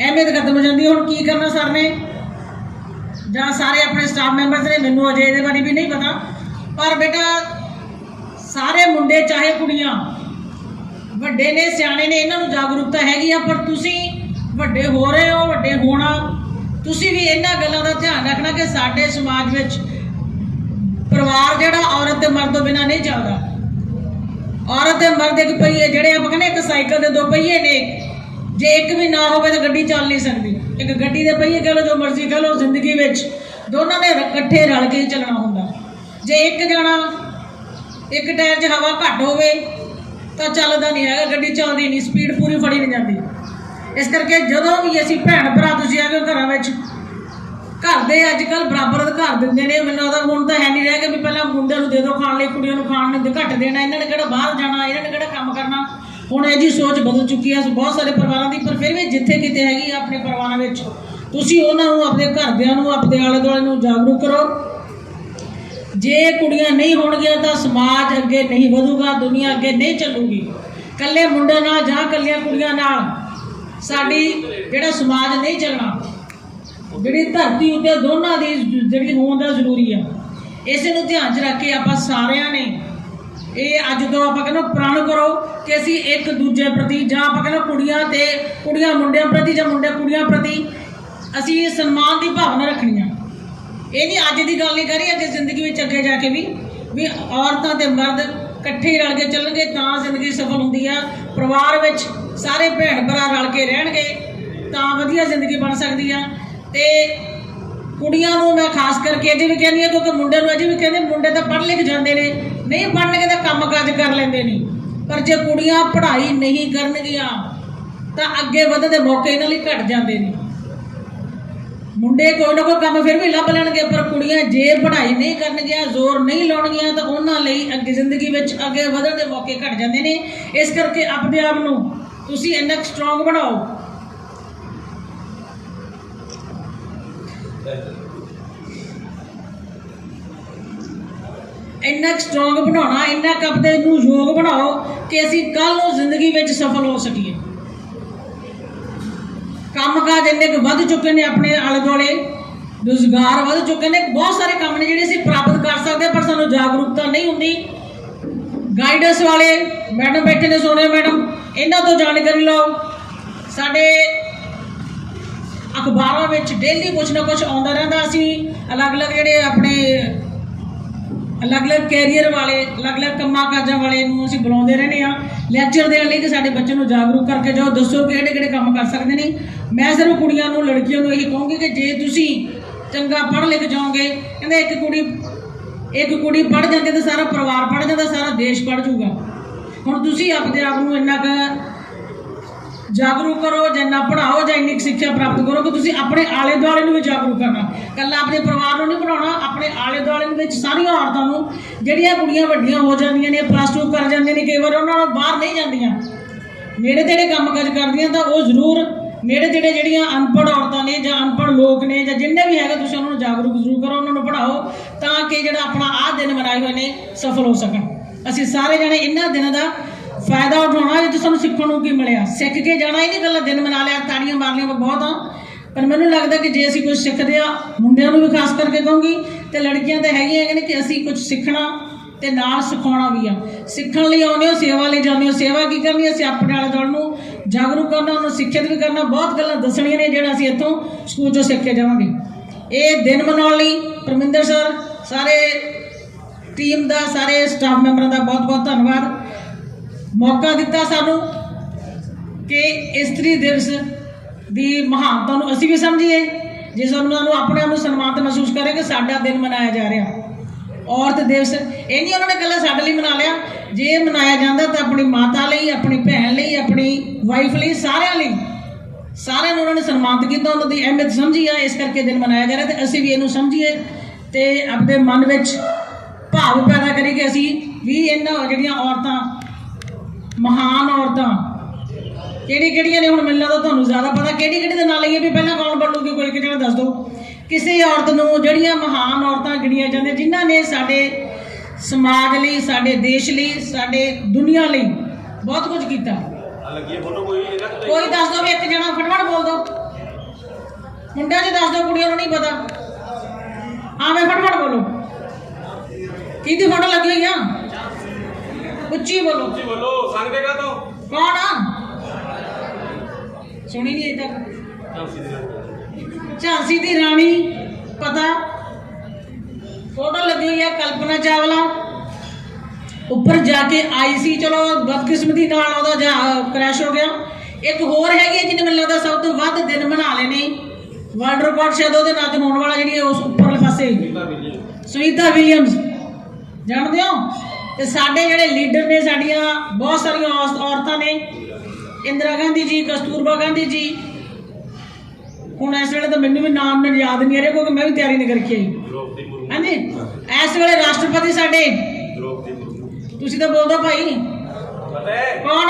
ਅਹਿਮੀਅਤ ਖਤਮ ਹੋ ਜਾਂਦੀ ਹੈ। ਹੁਣ ਕੀ ਕਰਨਾ ਸਰ ਨੇ? ਜਾਂ ਸਾਰੇ ਆਪਣੇ ਸਟਾਫ ਮੈਂਬਰਸ ਨੇ, ਮੈਨੂੰ ਅਜੇ ਇਹਦੇ ਬਾਰੇ ਵੀ ਨਹੀਂ ਪਤਾ। ਪਰ ਬੇਟਾ ਸਾਰੇ ਮੁੰਡੇ ਚਾਹੇ ਕੁੜੀਆਂ। ਵੱਡੇ ਨੇ, ਸਿਆਣੇ ਨੇ, ਇਹਨਾਂ ਨੂੰ ਜਾਗਰੂਕਤਾ ਹੈਗੀ ਆ, ਪਰ ਤੁਸੀਂ ਵੱਡੇ ਹੋ ਰਹੇ ਹੋ, ਵੱਡੇ ਹੋਣਾ। ਤੁਸੀਂ ਵੀ ਇਹਨਾਂ ਗੱਲਾਂ ਦਾ ਧਿਆਨ ਰੱਖਣਾ ਕਿ ਸਾਡੇ ਸਮਾਜ ਵਿੱਚ ਪਰਿਵਾਰ ਜਿਹੜਾ ਔਰਤ ਤੇ ਮਰਦ ਤੋਂ ਬਿਨਾਂ ਨਹੀਂ ਚੱਲਦਾ। ਔਰਤ ਤੇ ਮਰਦ ਇੱਕ ਪਹੀਏ, ਜਿਹੜੇ ਆਪਾਂ ਕਹਿੰਦੇ ਇੱਕ ਸਾਈਕਲ ਦੇ ਦੋ ਪਹੀਏ ਨੇ, ਜੇ ਇੱਕ ਵੀ ਨਾ ਹੋਵੇ ਤਾਂ ਗੱਡੀ ਚੱਲ ਨਹੀਂ ਸਕਦੀ। ਇੱਕ ਗੱਡੀ ਦੇ ਪਹੀਏ ਕਹ ਲਓ, ਜੋ ਮਰਜ਼ੀ ਕਹ ਲਓ, ਜ਼ਿੰਦਗੀ ਵਿੱਚ ਦੋਨਾਂ ਨੇ ਇਕੱਠੇ ਰਲ ਕੇ ਹੀ ਚੱਲਣਾ ਹੁੰਦਾ। ਜੇ ਇੱਕ ਜਣਾ ਇੱਕ ਟਾਇਰ 'ਚ ਹਵਾ ਘੱਟ ਹੋਵੇ ਤਾਂ ਚੱਲਦਾ ਨਹੀਂ ਹੈਗਾ, ਗੱਡੀ ਚੱਲਦੀ ਨਹੀਂ ਸਪੀਡ ਪੂਰੀ ਫੜੀ ਨਹੀਂ ਜਾਂਦੀ। ਇਸ ਕਰਕੇ ਜਦੋਂ ਵੀ ਅਸੀਂ ਭੈਣ ਭਰਾ ਤੁਸੀਂ ਆ ਆਗੇ ਘਰਾਂ ਵਿੱਚ, ਘਰ ਦੇ ਅੱਜ ਕੱਲ ਬਰਾਬਰ ਅਧਿਕਾਰ ਦਿੰਦੇ ਨੇ, ਮੈਨੂੰ ਲੱਗਦਾ ਹੁਣ ਤਾਂ ਹੈ ਨਹੀਂ ਰਹਿ ਗਿਆ ਵੀ ਪਹਿਲਾਂ ਮੁੰਡਿਆਂ ਨੂੰ ਦੇ ਦਿਓ ਖਾਣ ਲਈ, ਕੁੜੀਆਂ ਨੂੰ ਖਾਣ ਨੂੰ ਘੱਟ ਦੇਣਾ, ਇਹਨਾਂ ਨੇ ਕਿਹੜਾ ਬਾਹਰ ਜਾਣਾ, ਇਹਨਾਂ ਨੇ ਕਿਹੜਾ ਕੰਮ ਕਰਨਾ। ਹੁਣ ਇਹ ਜੀ ਸੋਚ ਬਦਲ ਚੁੱਕੀ ਹੈ ਬਹੁਤ ਸਾਰੇ ਪਰਿਵਾਰਾਂ ਦੀ, ਪਰ ਫਿਰ ਵੀ ਜਿੱਥੇ ਕਿਤੇ ਹੈਗੀ ਆ ਆਪਣੇ ਪਰਿਵਾਰਾਂ ਵਿੱਚ, ਤੁਸੀਂ ਉਹਨਾਂ ਨੂੰ, ਆਪਣੇ ਘਰਦਿਆਂ ਨੂੰ, ਆਪਣੇ ਆਲੇ ਦੁਆਲੇ ਨੂੰ ਜਾਗਰੂਕ ਕਰੋ। ਜੇ ਕੁੜੀਆਂ ਨਹੀਂ ਹੋਣਗੀਆਂ ਤਾਂ ਸਮਾਜ ਅੱਗੇ ਨਹੀਂ ਵਧੂਗਾ, ਦੁਨੀਆ ਅੱਗੇ ਨਹੀਂ ਚੱਲੂਗੀ। ਕੱਲੇ ਮੁੰਡਿਆਂ ਨਾਲ ਜਾਂ ਕੱਲੀਆਂ ਕੁੜੀਆਂ ਨਾਲ ਸਾਡੀ ਜਿਹੜਾ ਸਮਾਜ ਨਹੀਂ ਚੱਲਣਾ, ਜਿਹੜੀ ਧਰਤੀ ਉੱਤੇ ਦੋਨਾਂ ਦੀ ਜਿਹੜੀ ਹੋਣ ਦਾ ਜ਼ਰੂਰੀ ਆ। ਇਸੇ ਨੂੰ ਧਿਆਨ 'ਚ ਰੱਖ ਕੇ ਆਪਾਂ ਸਾਰਿਆਂ ਨੇ ਇਹ ਅੱਜ ਤੋਂ ਆਪਾਂ ਕਹਿੰਦੇ ਪ੍ਰਣ ਕਰੋ ਕਿ ਅਸੀਂ ਇੱਕ ਦੂਜੇ ਪ੍ਰਤੀ ਜਾਂ ਆਪਾਂ ਕਹਿੰਦੇ ਕੁੜੀਆਂ ਤੇ ਕੁੜੀਆਂ ਮੁੰਡਿਆਂ ਪ੍ਰਤੀ ਜਾਂ ਮੁੰਡੇ ਕੁੜੀਆਂ ਪ੍ਰਤੀ ਅਸੀਂ ਸਨਮਾਨ ਦੀ ਭਾਵਨਾ ਰੱਖਣੀ ਆ। ਇਹ ਨਹੀਂ ਅੱਜ ਦੀ ਗੱਲ ਨਹੀਂ ਕਰੀ ਅੱਗੇ ਜ਼ਿੰਦਗੀ ਵਿੱਚ ਅੱਗੇ ਜਾ ਕੇ ਵੀ ਵੀ ਔਰਤਾਂ ਤੇ ਮਰਦ ਇਕੱਠੇ ਰਲ ਕੇ ਚੱਲਣਗੇ, ਤਾਂ ਜ਼ਿੰਦਗੀ ਸਫਲ ਹੁੰਦੀ ਆ। ਪਰਿਵਾਰ ਵਿੱਚ ਸਾਰੇ ਭੈਣ ਭਰਾ ਰਲ ਕੇ ਰਹਿਣਗੇ, ਤਾਂ ਵਧੀਆ ਜ਼ਿੰਦਗੀ ਬਣ ਸਕਦੀ ਆ। ਤੇ ਕੁੜੀਆਂ ਨੂੰ ਮੈਂ ਖਾਸ ਕਰਕੇ ਅਜੇ ਵੀ ਕਹਿੰਦੀ ਆ, ਕਿਉਂਕਿ ਮੁੰਡੇ ਨੂੰ ਅਜੇ ਵੀ ਕਹਿੰਦੇ, ਮੁੰਡੇ ਤਾਂ ਪੜ੍ਹ ਲਿਖ ਜਾਂਦੇ ਨੇ। ਨਹੀਂ ਪੜ੍ਹਨਗੇ ਤਾਂ ਕੰਮ ਕਾਜ ਕਰ ਲੈਂਦੇ ਨੇ। ਪਰ ਜੇ ਕੁੜੀਆਂ ਪੜ੍ਹਾਈ ਨਹੀਂ ਕਰਨਗੀਆਂ, ਤਾਂ ਅੱਗੇ ਵਧਣ ਦੇ ਮੌਕੇ ਇਹਨਾਂ ਲਈ ਘਟ ਜਾਂਦੇ ਨੇ। ਮੁੰਡੇ ਕੋਈ ਨਾ ਕੋਈ ਕੰਮ ਫਿਰ ਵੀ ਲੱਭ ਲੈਣਗੇ, ਪਰ ਕੁੜੀਆਂ ਜੇ ਪੜ੍ਹਾਈ ਨਹੀਂ ਕਰਨਗੀਆਂ, ਜ਼ੋਰ ਨਹੀਂ ਲਾਉਣਗੀਆਂ, ਤਾਂ ਉਹਨਾਂ ਲਈ ਅੱਗੇ ਜ਼ਿੰਦਗੀ ਵਿੱਚ ਅੱਗੇ ਵਧਣ ਦੇ ਮੌਕੇ ਘਟ ਜਾਂਦੇ ਨੇ। ਇਸ ਕਰਕੇ ਆਪਣੇ ਆਪ ਨੂੰ ਤੁਸੀਂ ਇੰਨਾ ਸਟਰੋਂਗ ਬਣਾਓ। ਇੰਨਾ ਸਟਰੋਂਗ ਬਣਾਉਣਾ, ਇੰਨਾ ਕਪਦੇ ਨੂੰ ਯੋਗ ਬਣਾਓ ਕਿ ਅਸੀਂ ਕੱਲ ਨੂੰ ਜ਼ਿੰਦਗੀ ਵਿੱਚ ਸਫਲ ਹੋ ਸਕੀਏ। ਕੰਮਕਾਜ ਇੰਨੇ ਕੁ ਵੱਧ ਚੁੱਕੇ ਨੇ ਆਪਣੇ ਆਲੇ ਦੁਆਲੇ ਰੁਜ਼ਗਾਰ ਵੱਧ ਚੁੱਕੇ ਨੇ ਬਹੁਤ ਸਾਰੇ ਕੰਮ ਨੇ ਜਿਹੜੇ ਅਸੀਂ ਪ੍ਰਾਪਤ ਕਰ ਸਕਦੇ ਹਾਂ, ਪਰ ਸਾਨੂੰ ਜਾਗਰੂਕਤਾ ਨਹੀਂ ਹੁੰਦੀ। ਗਾਈਡੈਂਸ ਵਾਲੇ ਮੈਡਮ ਬੈਠੇ ਨੇ ਸੋਨੇ ਮੈਡਮ? ਇਹਨਾਂ ਤੋਂ ਜਾਣਕਾਰੀ ਲਓ। ਸਾਡੇ ਅਖਬਾਰਾਂ ਵਿੱਚ ਡੇਲੀ ਕੁਝ ਨਾ ਕੁਝ ਆਉਂਦਾ ਰਹਿੰਦਾ ਅਸੀਂ ਅਲੱਗ-ਅਲੱਗ ਜਿਹੜੇ ਆਪਣੇ ਅਲੱਗ-ਅਲੱਗ ਕੈਰੀਅਰ ਵਾਲੇ, ਅਲੱਗ-ਅਲੱਗ ਕੰਮਾਂ ਕਾਜਾਂ ਵਾਲੇ ਨੂੰ ਅਸੀਂ ਬੁਲਾਉਂਦੇ ਰਹਿੰਦੇ ਆ ਲੈਕਚਰ ਦੇਣ ਲਈ ਕਿ ਸਾਡੇ ਬੱਚੇ ਨੂੰ ਜਾਗਰੂਕ ਕਰਕੇ ਜਾਓ। ਦੱਸੋ ਕਿਹੜੇ ਕਿਹੜੇ ਕੰਮ ਕਰ ਸਕਦੇ ਨੇ। ਮੈਂ ਸਿਰਫ ਕੁੜੀਆਂ ਨੂੰ, ਲੜਕੀਆਂ ਨੂੰ ਇਹੀ ਕਹੂੰਗੀ ਕਿ ਜੇ ਤੁਸੀਂ ਚੰਗਾ ਪੜ੍ਹ ਲਿਖ ਜਾਓਗੇ, ਕਹਿੰਦੇ ਇੱਕ ਕੁੜੀ ਇੱਕ ਕੁੜੀ ਪੜ੍ਹ ਜਾਂਦੀ ਤਾਂ ਸਾਰਾ ਪਰਿਵਾਰ ਪੜ੍ਹ ਜਾਂਦਾ, ਸਾਰਾ ਦੇਸ਼ ਪੜ੍ਹ ਜਾਊਗਾ। ਹੁਣ ਤੁਸੀਂ ਆਪਣੇ ਆਪ ਨੂੰ ਇੰਨਾ ਕੁ ਜਾਗਰੂਕ ਕਰੋ, ਜਾਂ ਨਾ ਪੜਾਓ ਜਾਂ ਇੰਨੀ ਕੁ ਸਿੱਖਿਆ ਪ੍ਰਾਪਤ ਕਰੋ ਕਿ ਤੁਸੀਂ ਆਪਣੇ ਆਲੇ ਦੁਆਲੇ ਨੂੰ ਵੀ ਜਾਗਰੂਕ ਕਰਨਾ। ਕੱਲਾ ਆਪਣੇ ਪਰਿਵਾਰ ਨੂੰ ਨਹੀਂ ਬਣਾਉਣਾ, ਆਪਣੇ ਆਲੇ ਦੁਆਲੇ ਵਿੱਚ ਸਾਰੀਆਂ ਔਰਤਾਂ ਨੂੰ ਜਿਹੜੀਆਂ ਕੁੜੀਆਂ ਵੱਡੀਆਂ ਹੋ ਜਾਂਦੀਆਂ ਨੇ ਪਲੱਸ 2 ਕਰ ਜਾਂਦੀਆਂ ਨੇ, ਕਈ ਵਾਰ ਉਹਨਾਂ ਨੂੰ ਬਾਹਰ ਨਹੀਂ ਜਾਂਦੀਆਂ। ਨੇੜੇ ਤੇੜੇ ਕੰਮ ਕਾਜ ਕਰਦੀਆਂ ਤਾਂ ਉਹ ਜ਼ਰੂਰ ਨੇੜੇ ਤੇੜੇ ਜਿਹੜੀਆਂ ਅਨਪੜ੍ਹ ਔਰਤਾਂ ਨੇ ਜਾਂ ਅਨਪੜ੍ਹ ਲੋਕ ਨੇ ਜਾਂ ਜਿੰਨੇ ਵੀ ਹੈਗੇ, ਤੁਸੀਂ ਉਹਨਾਂ ਨੂੰ ਜਾਗਰੂਕ ਜ਼ਰੂਰ ਕਰੋ, ਉਹਨਾਂ ਨੂੰ ਪੜਾਓ ਤਾਂ ਕਿ ਜਿਹੜਾ ਆਪਣਾ ਆਹ ਦਿਨ ਮਨਾਏ ਹੋਏ ਨੇ ਸਫਲ ਹੋ ਸਕਣ। ਅਸੀਂ ਸਾਰੇ ਜਣੇ ਇਹਨਾਂ ਦਿਨਾਂ ਦਾ ਫਾਇਦਾ ਉਠਾਉਣਾ ਜੇ ਸਾਨੂੰ ਸਿੱਖਣ ਨੂੰ ਕੀ ਮਿਲਿਆ। ਸਿੱਖ ਕੇ ਜਾਣਾ ਹੀ ਨਹੀਂ ਗੱਲਾਂ ਦਿਨ ਮਨਾ ਲਿਆ, ਤਾੜੀਆਂ ਮਾਰ ਲਈਆਂ ਬਹੁਤ ਆ ਪਰ ਮੈਨੂੰ ਲੱਗਦਾ ਕਿ ਜੇ ਅਸੀਂ ਕੁਝ ਸਿੱਖਦੇ ਆ ਮੁੰਡਿਆਂ ਨੂੰ ਵੀ ਖਾਸ ਕਰਕੇ ਕਹੂੰਗੀ, ਤੇ ਲੜਕੀਆਂ ਤਾਂ ਹੈਗੀਆਂ ਹੈਗੀਆਂ ਨੇ ਕਿ ਅਸੀਂ ਕੁਝ ਸਿੱਖਣਾ ਤੇ ਨਾਲ ਸਿਖਾਉਣਾ ਵੀ ਆ। ਸਿੱਖਣ ਲਈ ਆਉਂਦੇ ਹੋ, ਸੇਵਾ ਲਈ ਜਾਂਦੇ ਹੋ। ਸੇਵਾ ਕੀ ਕਰਨੀ, ਅਸੀਂ ਆਪਣੇ ਆਲੇ ਦੁਆਲੇ ਨੂੰ ਜਾਗਰੂਕ ਕਰਨਾ, ਉਹਨੂੰ ਸਿੱਖਿਅਤ ਵੀ ਕਰਨਾ। ਬਹੁਤ ਗੱਲਾਂ ਦੱਸਣੀਆਂ ਨੇ ਜਿਹੜਾ ਅਸੀਂ ਇੱਥੋਂ ਸਕੂਲ ਚੋਂ ਸਿੱਖ ਕੇ ਜਾਵਾਂਗੇ। ਇਹ ਦਿਨ ਮਨਾਉਣ ਲਈ ਪਰਮਿੰਦਰ ਸਰ, ਸਾਰੇ ਟੀਮ ਦਾ, ਸਾਰੇ ਸਟਾਫ ਮੈਂਬਰਾਂ ਦਾ ਬਹੁਤ ਬਹੁਤ ਧੰਨਵਾਦ। ਮੌਕਾ ਦਿੱਤਾ ਸਾਨੂੰ ਕਿ ਇਸਤਰੀ ਦਿਵਸ ਦੀ ਮਹਾਨਤਾ ਨੂੰ ਅਸੀਂ ਵੀ ਸਮਝੀਏ ਜੇ ਸਾਨੂੰ ਨੂੰ ਆਪਣੇ ਆਪ ਨੂੰ ਸਨਮਾਨਿਤ ਮਹਿਸੂਸ ਕਰੇ ਕਿ ਸਾਡਾ ਦਿਨ ਮਨਾਇਆ ਜਾ ਰਿਹਾ। ਔਰਤ ਦਿਵਸ ਇਹ ਨਹੀਂ ਉਹਨਾਂ ਨੇ ਇਕੱਲਾ ਸਾਡੇ ਲਈ ਮਨਾ ਲਿਆ। ਜੇ ਮਨਾਇਆ ਜਾਂਦਾ ਤਾਂ ਆਪਣੀ ਮਾਤਾ ਲਈ, ਆਪਣੀ ਭੈਣ ਲਈ, ਆਪਣੀ ਵਾਈਫ ਲਈ, ਸਾਰਿਆਂ ਲਈ। ਸਾਰਿਆਂ ਨੂੰ ਉਹਨਾਂ ਨੇ ਸਨਮਾਨਿਤ ਕੀਤਾ, ਉਹਨਾਂ ਦੀ ਅਹਿਮੀਅਤ ਸਮਝੀ ਆ, ਇਸ ਕਰਕੇ ਦਿਨ ਮਨਾਇਆ ਜਾ ਰਿਹਾ ਤੇ ਅਸੀਂ ਵੀ ਇਹਨੂੰ ਸਮਝੀਏ ਤੇ ਆਪਣੇ ਮਨ ਵਿੱਚ ਭਾਵ ਪੈਦਾ ਕਰੀਏ ਕਿ ਅਸੀਂ ਵੀ ਇਹਨਾਂ ਜਿਹੜੀਆਂ ਔਰਤਾਂ ਮਹਾਨ ਔਰਤਾਂ। ਕਿਹੜੀ ਕਿਹੜੀਆਂ ਨੇ ਹੁਣ ਮੈਨੂੰ ਲੱਗਦਾ ਤੁਹਾਨੂੰ ਜ਼ਿਆਦਾ ਪਤਾ ਕਿਹੜੀ ਕਿਹੜੀ ਦੇ ਨਾਂ ਲਈਏ ਵੀ ਪਹਿਲਾਂ ਕੌਣ ਬੋਲੂਗੀ ਕੋਈ ਇੱਕ ਜਣਾ ਦੱਸ ਦਿਓ। ਕਿਸੇ ਔਰਤ ਨੂੰ ਜਿਹੜੀਆਂ ਮਹਾਨ ਔਰਤਾਂ ਗਿਣੀਆਂ ਜਾਂਦੀਆਂ ਜਿਨ੍ਹਾਂ ਨੇ ਸਾਡੇ ਸਮਾਜ ਲਈ ਸਾਡੇ ਦੇਸ਼ ਲਈ ਸਾਡੇ ਦੁਨੀਆ ਲਈ ਬਹੁਤ ਕੁਝ ਕੀਤਾ। ਕੋਈ ਦੱਸ ਦਿਓ ਵੀ ਇੱਕ ਜਣਾ ਫਟਫਟ ਬੋਲ ਦਿਓ। ਮੁੰਡਿਆਂ ਜੀ ਦੱਸ ਦਿਓ ਕੁੜੀਆਂ ਨੂੰ ਨਹੀਂ ਪਤਾ। ਆਵੇਂ ਫਟਫਟ ਬੋਲੋ। ਕਿਹਦੀ ਫੋਟੋ ਲੱਗੀ ਹੋਈ ਆ? ਉੱਚੀ ਬੋਲੋ। ਬੋਲੋ ਸੰਗਦੇ ਕਾ ਤੋਂ ਕੌਣ ਆ? ਸੁਣੀ ਨਹੀਂ ਅਜੇ ਤੱਕ। ਝਾਂਸੀ ਦੀ ਰਾਣੀ। ਪਤਾ? ਫੋਟੋ ਲੱਗੀ ਹੋਈ ਆ ਕਲਪਨਾ ਚਾਵਲਾ। ਉੱਪਰ ਜਾ ਕੇ ਆਈ ਸੀ ਚਲੋ ਬਦਕਿਸਮਤੀ ਨਾਲ ਉਹਦਾ ਜਾ ਕ੍ਰੈਸ਼ ਹੋ ਗਿਆ। ਇੱਕ ਹੋਰ ਹੈਗੀ ਹੈ ਜਿਹਨੇ ਮੈਨੂੰ ਲੱਗਦਾ ਸਭ ਤੋਂ ਵੱਧ ਦਿਨ ਬਣਾ ਲਏ ਨੇ। ਵਰਲਡ ਰਿਕਾਰਡ ਸ਼ਾਇਦ ਉਹਦੇ ਨਾਂ ਤੇ ਹੋਣ ਵਾਲਾ ਜਿਹੜੀ ਉਸ ਉੱਪਰਲੇ ਪਾਸੇ ਸੁਨੀਤਾ ਵਿਲੀਅਮਸ। ਜਾਣਦੇ ਹੋ? ਤੇ ਸਾਡੇ ਜਿਹੜੇ ਲੀਡਰ ਨੇ ਸਾਡੀਆਂ, ਬਹੁਤ ਸਾਰੀਆਂ ਔਸ- ਔਰਤਾਂ ਨੇ, ਇੰਦਰਾ ਗਾਂਧੀ ਜੀ, ਕਸਤੂਰਬਾ ਗਾਂਧੀ ਜੀ। ਹੁਣ ਇਸ ਵੇਲੇ ਤਾਂ ਮੈਨੂੰ ਵੀ ਨਾਮ ਨਹੀਂ ਯਾਦ ਨਹੀਂ ਆ ਰਿਹਾ ਕਿਉਂਕਿ ਮੈਂ ਵੀ ਤਿਆਰੀ ਨਹੀਂ ਕਰਕੇ ਆਈ। ਹਾਂਜੀ? ਇਸ ਵੇਲੇ ਰਾਸ਼ਟਰਪਤੀ ਸਾਡੇ। ਤੁਸੀਂ ਤਾਂ ਬੋਲਦੋ ਭਾਈ। ਕੌਣ